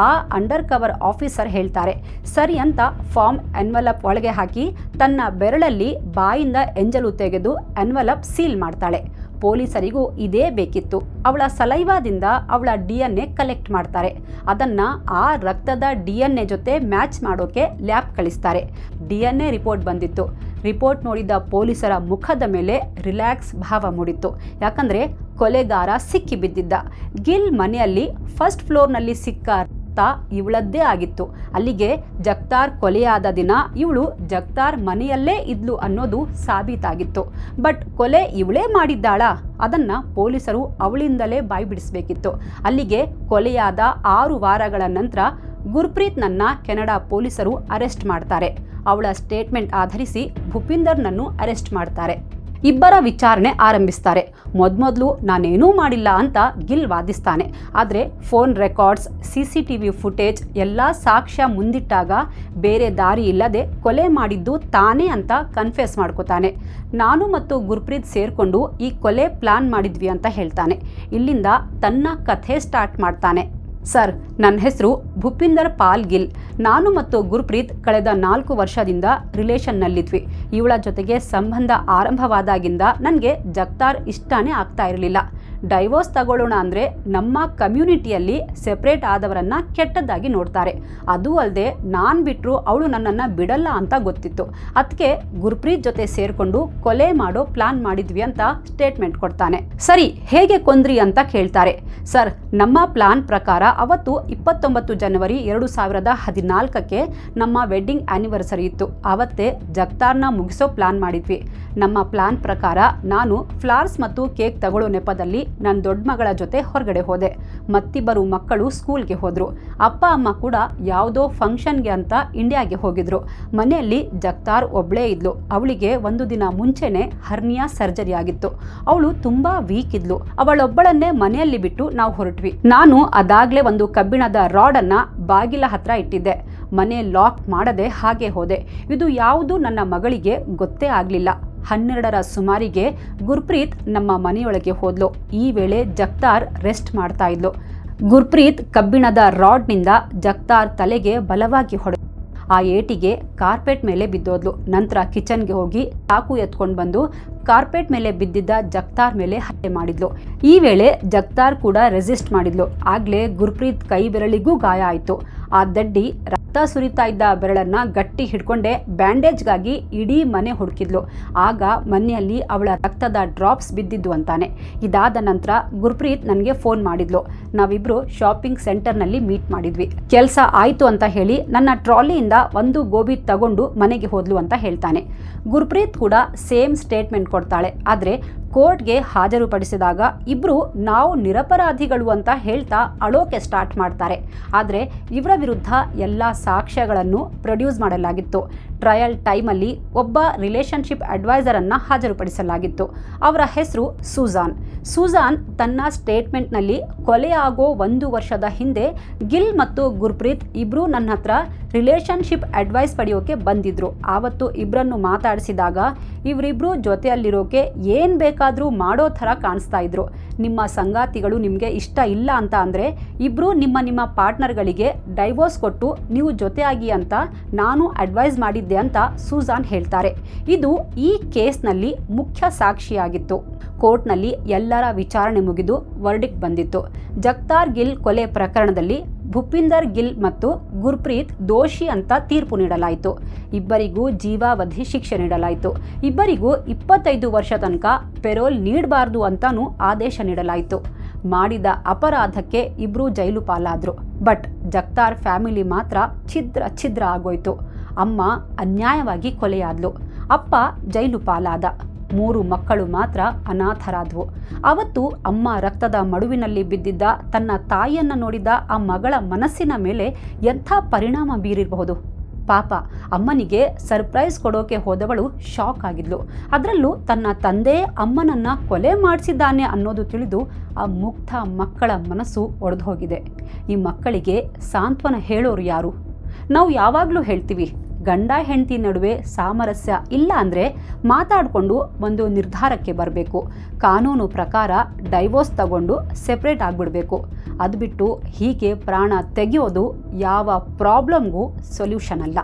[SPEAKER 1] ಆ ಅಂಡರ್ ಕವರ್ ಆಫೀಸರ್ ಹೇಳ್ತಾರೆ. ಸರಿ ಅಂತ ಫಾರ್ಮ್ ಅನ್ವಲಪ್ ಒಳಗೆ ಹಾಕಿ, ತನ್ನ ಬೆರಳಲ್ಲಿ ಬಾಯಿಂದ ಎಂಜಲು ತೆಗೆದು ಅನ್ವಲಪ್ ಸೀಲ್ ಮಾಡ್ತಾಳೆ. ಪೊಲೀಸರಿಗೂ ಇದೇ ಬೇಕಿತ್ತು. ಅವಳ ಸಲೈವಾದಿಂದ ಅವಳ ಡಿ ಎನ್ ಎ ಕಲೆಕ್ಟ್ ಮಾಡ್ತಾರೆ. ಅದನ್ನು ಆ ರಕ್ತದ ಡಿ ಎನ್ ಎ ಜೊತೆ ಮ್ಯಾಚ್ ಮಾಡೋಕೆ ಲ್ಯಾಬ್ ಕಳಿಸ್ತಾರೆ. ಡಿ ಎನ್ ಎ ರಿಪೋರ್ಟ್ ಬಂದಿತ್ತು. ರಿಪೋರ್ಟ್ ನೋಡಿದ ಪೊಲೀಸರ ಮುಖದ ಮೇಲೆ ರಿಲ್ಯಾಕ್ಸ್ ಭಾವ ಮೂಡಿತ್ತು. ಯಾಕಂದರೆ ಕೊಲೆಗಾರ ಸಿಕ್ಕಿ ಬಿದ್ದಿದ್ದ ಗಿಲ್ ಮನೆಯಲ್ಲಿ ಫಸ್ಟ್ ಫ್ಲೋರ್ನಲ್ಲಿ ಸಿಕ್ಕ ರಕ್ತ ಇವಳದ್ದೇ ಆಗಿತ್ತು. ಅಲ್ಲಿಗೆ ಜಗ್ತಾರ್ ಕೊಲೆಯಾದ ದಿನ ಇವಳು ಜಗ್ತಾರ್ ಮನೆಯಲ್ಲೇ ಇದ್ಲು ಅನ್ನೋದು ಸಾಬೀತಾಗಿತ್ತು. ಬಟ್ ಕೊಲೆ ಇವಳೇ ಮಾಡಿದ್ದಾಳ? ಅದನ್ನ ಪೊಲೀಸರು ಅವಳಿಂದಲೇ ಬಾಯಿ ಬಿಡಿಸಬೇಕಿತ್ತು ಅಲ್ಲಿಗೆ ಕೊಲೆಯಾದ ಆರು ವಾರಗಳ ನಂತರ ಗುರ್ಪ್ರೀತ್ನನ್ನ ಕೆನಡಾ ಪೊಲೀಸರು ಅರೆಸ್ಟ್ ಮಾಡ್ತಾರೆ. ಅವಳ ಸ್ಟೇಟ್ಮೆಂಟ್ ಆಧರಿಸಿ ಭೂಪಿಂದರ್ನನ್ನು ಅರೆಸ್ಟ್ ಮಾಡ್ತಾರೆ. ಇಬ್ಬರ ವಿಚಾರಣೆ ಆರಂಭಿಸ್ತಾರೆ. ಮೊದಮೊದಲು ನಾನೇನೂ ಮಾಡಿಲ್ಲ ಅಂತ ಗಿಲ್ ವಾದಿಸ್ತಾನೆ. ಆದರೆ phone records C C T V footage ಎಲ್ಲ ಸಾಕ್ಷ್ಯ ಮುಂದಿಟ್ಟಾಗ ಬೇರೆ ದಾರಿ ಇಲ್ಲದೆ ಕೊಲೆ ಮಾಡಿದ್ದು ತಾನೇ ಅಂತ ಕನ್ಫೆಸ್ ಮಾಡ್ಕೋತಾನೆ. ನಾನು ಮತ್ತು ಗುರ್ಪ್ರೀತ್ ಸೇರಿಕೊಂಡು ಈ ಕೊಲೆ ಪ್ಲಾನ್ ಮಾಡಿದ್ವಿ ಅಂತ ಹೇಳ್ತಾನೆ. ಇಲ್ಲಿಂದ ತನ್ನ ಕಥೆ ಸ್ಟಾರ್ಟ್ ಮಾಡ್ತಾನೆ. ಸರ್ ನನ್ನ ಹೆಸರು ಭುಪಿಂದರ್ ಪಾಲ್ ಗಿಲ್. ನಾನು ಮತ್ತು ಗುರ್ಪ್ರೀತ್ ಕಳೆದ ನಾಲ್ಕು ವರ್ಷದಿಂದ ರಿಲೇಷನ್ನಲ್ಲಿದ್ವಿ. ಇವಳ ಜೊತೆಗೆ ಸಂಬಂಧ ಆರಂಭವಾದಾಗಿಂದ ನನಗೆ ಜಗ್ತಾರ್ ಇಷ್ಟನೇ ಆಗ್ತಾ ಇರಲಿಲ್ಲ. ಡೈವೋರ್ಸ್ ತಗೊಳ್ಳೋಣ ಅಂದರೆ ನಮ್ಮ ಕಮ್ಯುನಿಟಿಯಲ್ಲಿ ಸೆಪ್ರೇಟ್ ಆದವರನ್ನು ಕೆಟ್ಟದ್ದಾಗಿ ನೋಡ್ತಾರೆ. ಅದು ಅಲ್ಲದೆ ನಾನು ಬಿಟ್ಟರು ಅವಳು ನನ್ನನ್ನು ಬಿಡಲ್ಲ ಅಂತ ಗೊತ್ತಿತ್ತು. ಅದಕ್ಕೆ ಗುರ್ಪ್ರೀತ್ ಜೊತೆ ಸೇರಿಕೊಂಡು ಕೊಲೆ ಮಾಡೋ ಪ್ಲಾನ್ ಮಾಡಿದ್ವಿ ಅಂತ ಸ್ಟೇಟ್ಮೆಂಟ್ ಕೊಡ್ತಾನೆ. ಸರಿ, ಹೇಗೆ ಕೊಂದ್ರಿ ಅಂತ ಕೇಳ್ತಾರೆ. ಸರ್, ನಮ್ಮ ಪ್ಲಾನ್ ಪ್ರಕಾರ ಅವತ್ತು ಇಪ್ಪತ್ತೊಂಬತ್ತು ಜನವರಿ ಎರಡು ಸಾವಿರದ ಹದಿನಾಲ್ಕಕ್ಕೆ ನಮ್ಮ ವೆಡ್ಡಿಂಗ್ ಆ್ಯನಿವರ್ಸರಿ ಇತ್ತು. ಅವತ್ತೇ ಜಗ್ತಾರ್ನ ಮುಗಿಸೋ ಪ್ಲಾನ್ ಮಾಡಿದ್ವಿ. ನಮ್ಮ ಪ್ಲಾನ್ ಪ್ರಕಾರ ನಾನು ಫ್ಲಾರ್ಸ್ ಮತ್ತು ಕೇಕ್ ತಗೊಳ್ಳೋ ನೆಪದಲ್ಲಿ ನನ್ನ ದೊಡ್ಡ ಮಗಳ ಜೊತೆ ಹೊರಗಡೆ ಹೋದೆ. ಮತ್ತಿಬ್ಬರು ಮಕ್ಕಳು ಸ್ಕೂಲ್ಗೆ ಹೋದರು. ಅಪ್ಪ, ಅಮ್ಮ ಕೂಡ ಯಾವುದೋ ಫಂಕ್ಷನ್ಗೆ ಅಂತ ಇಂಡಿಯಾಗೆ ಹೋಗಿದ್ರು. ಮನೆಯಲ್ಲಿ ಜಗ್ತಾರ್ ಒಬ್ಬಳೇ ಇದ್ಲು. ಅವಳಿಗೆ ಒಂದು ದಿನ ಮುಂಚೆನೆ ಹರ್ನಿಯಾ ಸರ್ಜರಿ ಆಗಿತ್ತು. ಅವಳು ತುಂಬ ವೀಕ್ ಇದ್ಲು. ಅವಳೊಬ್ಬಳನ್ನೇ ಮನೆಯಲ್ಲಿ ಬಿಟ್ಟು ನಾವು ಹೊರಟ್ವಿ. ನಾನು ಅದಾಗ್ಲೇ ಒಂದು ಕಬ್ಬಿಣದ ರಾಡನ್ನು ಬಾಗಿಲ ಹತ್ರ ಇಟ್ಟಿದ್ದೆ. ಮನೆ ಲಾಕ್ ಮಾಡದೆ ಹಾಗೆ ಹೋದೆ. ಇದು ಯಾವುದು ನನ್ನ ಮಗಳಿಗೆ ಗೊತ್ತೇ ಆಗಲಿಲ್ಲ. ಹನ್ನೆರಡರ ಸುಮಾರಿಗೆ ಗುರ್ಪ್ರೀತ್ ನಮ್ಮ ಮನೆಯೊಳಗೆ ಹೋದ್ಲು. ಈ ವೇಳೆ ಜಗ್ತಾರ್ ರೆಸ್ಟ್ ಮಾಡ್ತಾ ಇದ್ಲು. ಗುರ್ಪ್ರೀತ್ ಕಬ್ಬಿಣದ ರಾಡ್ನಿಂದ ಜಗ್ತಾರ್ ತಲೆಗೆ ಬಲವಾಗಿ ಹೊಡೆ ಆ ಏಟಿಗೆ ಕಾರ್ಪೆಟ್ ಮೇಲೆ ಬಿದ್ದೋದ್ಲು. ನಂತರ ಕಿಚನ್ಗೆ ಹೋಗಿ ಚಾಕು ಎತ್ಕೊಂಡು ಬಂದು ಕಾರ್ಪೆಟ್ ಮೇಲೆ ಬಿದ್ದಿದ್ದ ಜಗ್ತಾರ್ ಮೇಲೆ ಹತ್ಯೆ ಮಾಡಿದ್ಲು. ಈ ವೇಳೆ ಜಗ್ತಾರ್ ಕೂಡ ರೆಸಿಸ್ಟ್ ಮಾಡಿದ್ಲು. ಆಗ್ಲೇ ಗುರ್ಪ್ರೀತ್ ಕೈ ಬೆರಳಿಗೂ ಗಾಯ ಆಯಿತು. ಆ ದಡ್ಡಿ ರಕ್ತ ಸುರಿತಾ ಇದ್ದ ಬೆರಳನ್ನು ಗಟ್ಟಿ ಹಿಡ್ಕೊಂಡೆ ಬ್ಯಾಂಡೇಜ್ಗಾಗಿ ಇಡೀ ಮನೆ ಹುಡುಕಿದ್ಲು. ಆಗ ಮನೆಯಲ್ಲಿ ಅವಳ ರಕ್ತದ ಡ್ರಾಪ್ಸ್ ಬಿದ್ದಿದ್ದು ಅಂತಾನೆ. ಇದಾದ ನಂತರ ಗುರ್ಪ್ರೀತ್ ನನಗೆ ಫೋನ್ ಮಾಡಿದ್ಲು. ನಾವಿಬ್ರು ಶಾಪಿಂಗ್ ಸೆಂಟರ್ನಲ್ಲಿ ಮೀಟ್ ಮಾಡಿದ್ವಿ. ಕೆಲಸ ಆಯಿತು ಅಂತ ಹೇಳಿ ನನ್ನ ಟ್ರಾಲಿಯಿಂದ ಒಂದು ಗೋಬಿ ತಗೊಂಡು ಮನೆಗೆ ಹೋದ್ಲು ಅಂತ ಹೇಳ್ತಾನೆ. ಗುರ್ಪ್ರೀತ್ ಕೂಡ ಸೇಮ್ ಸ್ಟೇಟ್ಮೆಂಟ್ ಕೊಡ್ತಾಳೆ. ಆದರೆ ಕೋರ್ಟ್ಗೆ ಹಾಜರುಪಡಿಸಿದಾಗ ಇಬ್ಬರು ನಾವು ನಿರಪರಾಧಿಗಳು ಅಂತ ಹೇಳ್ತಾ ಅಳೋಕೆ ಸ್ಟಾರ್ಟ್ ಮಾಡ್ತಾರೆ. ಆದರೆ ಇವರ ವಿರುದ್ಧ ಎಲ್ಲ ಸಾಕ್ಷ್ಯಗಳನ್ನು ಪ್ರೊಡ್ಯೂಸ್ ಮಾಡಲಾಗಿತ್ತು. ಟ್ರಯಲ್ ಟೈಮಲ್ಲಿ ಒಬ್ಬ ರಿಲೇಷನ್ಶಿಪ್ ಅಡ್ವೈಸರನ್ನು ಹಾಜರುಪಡಿಸಲಾಗಿತ್ತು. ಅವರ ಹೆಸರು ಸೂಜಾನ್. ಸೂಜಾನ್ ತನ್ನ ಸ್ಟೇಟ್ಮೆಂಟ್ನಲ್ಲಿ ಕೊಲೆ ಆಗೋ ಒಂದು ವರ್ಷದ ಹಿಂದೆ ಗಿಲ್ ಮತ್ತು ಗುರ್ಪ್ರೀತ್ ಇಬ್ಬರೂ ನನ್ನ ಹತ್ರ ರಿಲೇಷನ್ಶಿಪ್ ಅಡ್ವೈಸ್ ಪಡೆಯೋಕೆ ಬಂದಿದ್ರು. ಆವತ್ತು ಇಬ್ಬರನ್ನು ಮಾತಾಡಿಸಿದಾಗ ಇವರಿಬ್ಬರು ಜೊತೆಯಲ್ಲಿರೋಕೆ ಏನು ಬೇಕಾದರೂ ಮಾಡೋ ಥರ ಕಾಣಿಸ್ತಾ ಇದ್ರು. ನಿಮ್ಮ ಸಂಗಾತಿಗಳು ನಿಮಗೆ ಇಷ್ಟ ಇಲ್ಲ ಅಂತ ಅಂದರೆ ಇಬ್ಬರು ನಿಮ್ಮ ನಿಮ್ಮ ಪಾರ್ಟ್ನರ್ಗಳಿಗೆ ಡೈವೋರ್ಸ್ ಕೊಟ್ಟು ನೀವು ಜೊತೆಯಾಗಿ ಅಂತ ನಾನು ಅಡ್ವೈಸ್ ಮಾಡಿದ್ದೆ ಅಂತ ಸೂಜಾನ್ ಹೇಳ್ತಾರೆ. ಇದು ಈ ಕೇಸ್ನಲ್ಲಿ ಮುಖ್ಯ ಸಾಕ್ಷಿಯಾಗಿತ್ತು. ಕೋರ್ಟ್ನಲ್ಲಿ ಎಲ್ಲರ ವಿಚಾರಣೆ ಮುಗಿದು ವರ್ಡಿಕ್ ಬಂದಿತ್ತು. ಜಗ್ತಾರ್ ಗಿಲ್ ಕೊಲೆ ಪ್ರಕರಣದಲ್ಲಿ ಭೂಪಿಂದರ್ ಗಿಲ್ ಮತ್ತು ಗುರ್ಪ್ರೀತ್ ದೋಷಿ ಅಂತ ತೀರ್ಪು ನೀಡಲಾಯಿತು. ಇಬ್ಬರಿಗೂ ಜೀವಾವಧಿ ಶಿಕ್ಷೆ ನೀಡಲಾಯಿತು. ಇಬ್ಬರಿಗೂ ಇಪ್ಪತ್ತೈದು ವರ್ಷ ತನಕ ಪೆರೋಲ್ ನೀಡಬಾರ್ದು ಅಂತಾನೂ ಆದೇಶ ನೀಡಲಾಯಿತು. ಮಾಡಿದ ಅಪರಾಧಕ್ಕೆ ಇಬ್ಬರೂ ಜೈಲು ಪಾಲಾದರು. ಬಟ್ ಜಗ್ತಾರ್ ಫ್ಯಾಮಿಲಿ ಮಾತ್ರ ಛಿದ್ರ ಛಿದ್ರ ಆಗೋಯ್ತು. ಅಮ್ಮ ಅನ್ಯಾಯವಾಗಿ ಕೊಲೆಯಾದ್ಲು. ಅಪ್ಪ ಜೈಲು ಪಾಲಾದ. ಮೂರು ಮಕ್ಕಳು ಮಾತ್ರ ಅನಾಥರಾದವು. ಅವತ್ತು ಅಮ್ಮ ರಕ್ತದ ಮಡುವಿನಲ್ಲಿ ಬಿದ್ದಿದ್ದ ತನ್ನ ತಾಯಿಯನ್ನು ನೋಡಿದ ಆ ಮಗಳ ಮನಸ್ಸಿನ ಮೇಲೆ ಎಂಥ ಪರಿಣಾಮ ಬೀರಿರಬಹುದು? ಪಾಪ, ಅಮ್ಮನಿಗೆ ಸರ್ಪ್ರೈಸ್ ಕೊಡೋಕೆ ಹೋದವಳು ಶಾಕ್ ಆಗಿದ್ಲು. ಅದರಲ್ಲೂ ತನ್ನ ತಂದೆ ಅಮ್ಮನನ್ನ ಕೊಲೆ ಮಾಡಿಸಿದ್ದಾನೆ ಅನ್ನೋದು ತಿಳಿದು ಆ ಮುಗ್ಧ ಮಕ್ಕಳ ಮನಸ್ಸು ಒಡೆದು ಹೋಗಿದೆ. ಈ ಮಕ್ಕಳಿಗೆ ಸಾಂತ್ವನ ಹೇಳೋರು ಯಾರು? ನಾವು ಯಾವಾಗಲೂ ಹೇಳ್ತೀವಿ ಗಂಡ ಹೆಂಡತಿ ನಡುವೆ ಸಾಮರಸ್ಯ ಇಲ್ಲ ಅಂದರೆ ಮಾತಾಡಿಕೊಂಡು ಒಂದು ನಿರ್ಧಾರಕ್ಕೆ ಬರಬೇಕು. ಕಾನೂನು ಪ್ರಕಾರ ಡೈವೋರ್ಸ್ ತಗೊಂಡು ಸೆಪ್ರೇಟ್ ಆಗಿಬಿಡಬೇಕು. ಅದು ಬಿಟ್ಟು ಹೀಗೆ ಪ್ರಾಣ ತೆಗೆಯೋದು ಯಾವ ಪ್ರಾಬ್ಲಮ್ಗೂ ಸೊಲ್ಯೂಷನ್ ಅಲ್ಲ.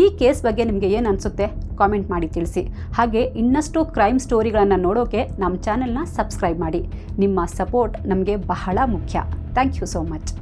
[SPEAKER 1] ಈ ಕೇಸ್ ಬಗ್ಗೆ ನಿಮಗೆ ಏನು ಅನಿಸುತ್ತೆ? ಕಾಮೆಂಟ್ ಮಾಡಿ ತಿಳಿಸಿ. ಹಾಗೆ ಇನ್ನಷ್ಟು ಕ್ರೈಮ್ ಸ್ಟೋರಿಗಳನ್ನು ನೋಡೋಕೆ ನಮ್ಮ ಚಾನೆಲ್ನ ಸಬ್ಸ್ಕ್ರೈಬ್ ಮಾಡಿ. ನಿಮ್ಮ ಸಪೋರ್ಟ್ ನಮಗೆ ಬಹಳ ಮುಖ್ಯ. Thank you so much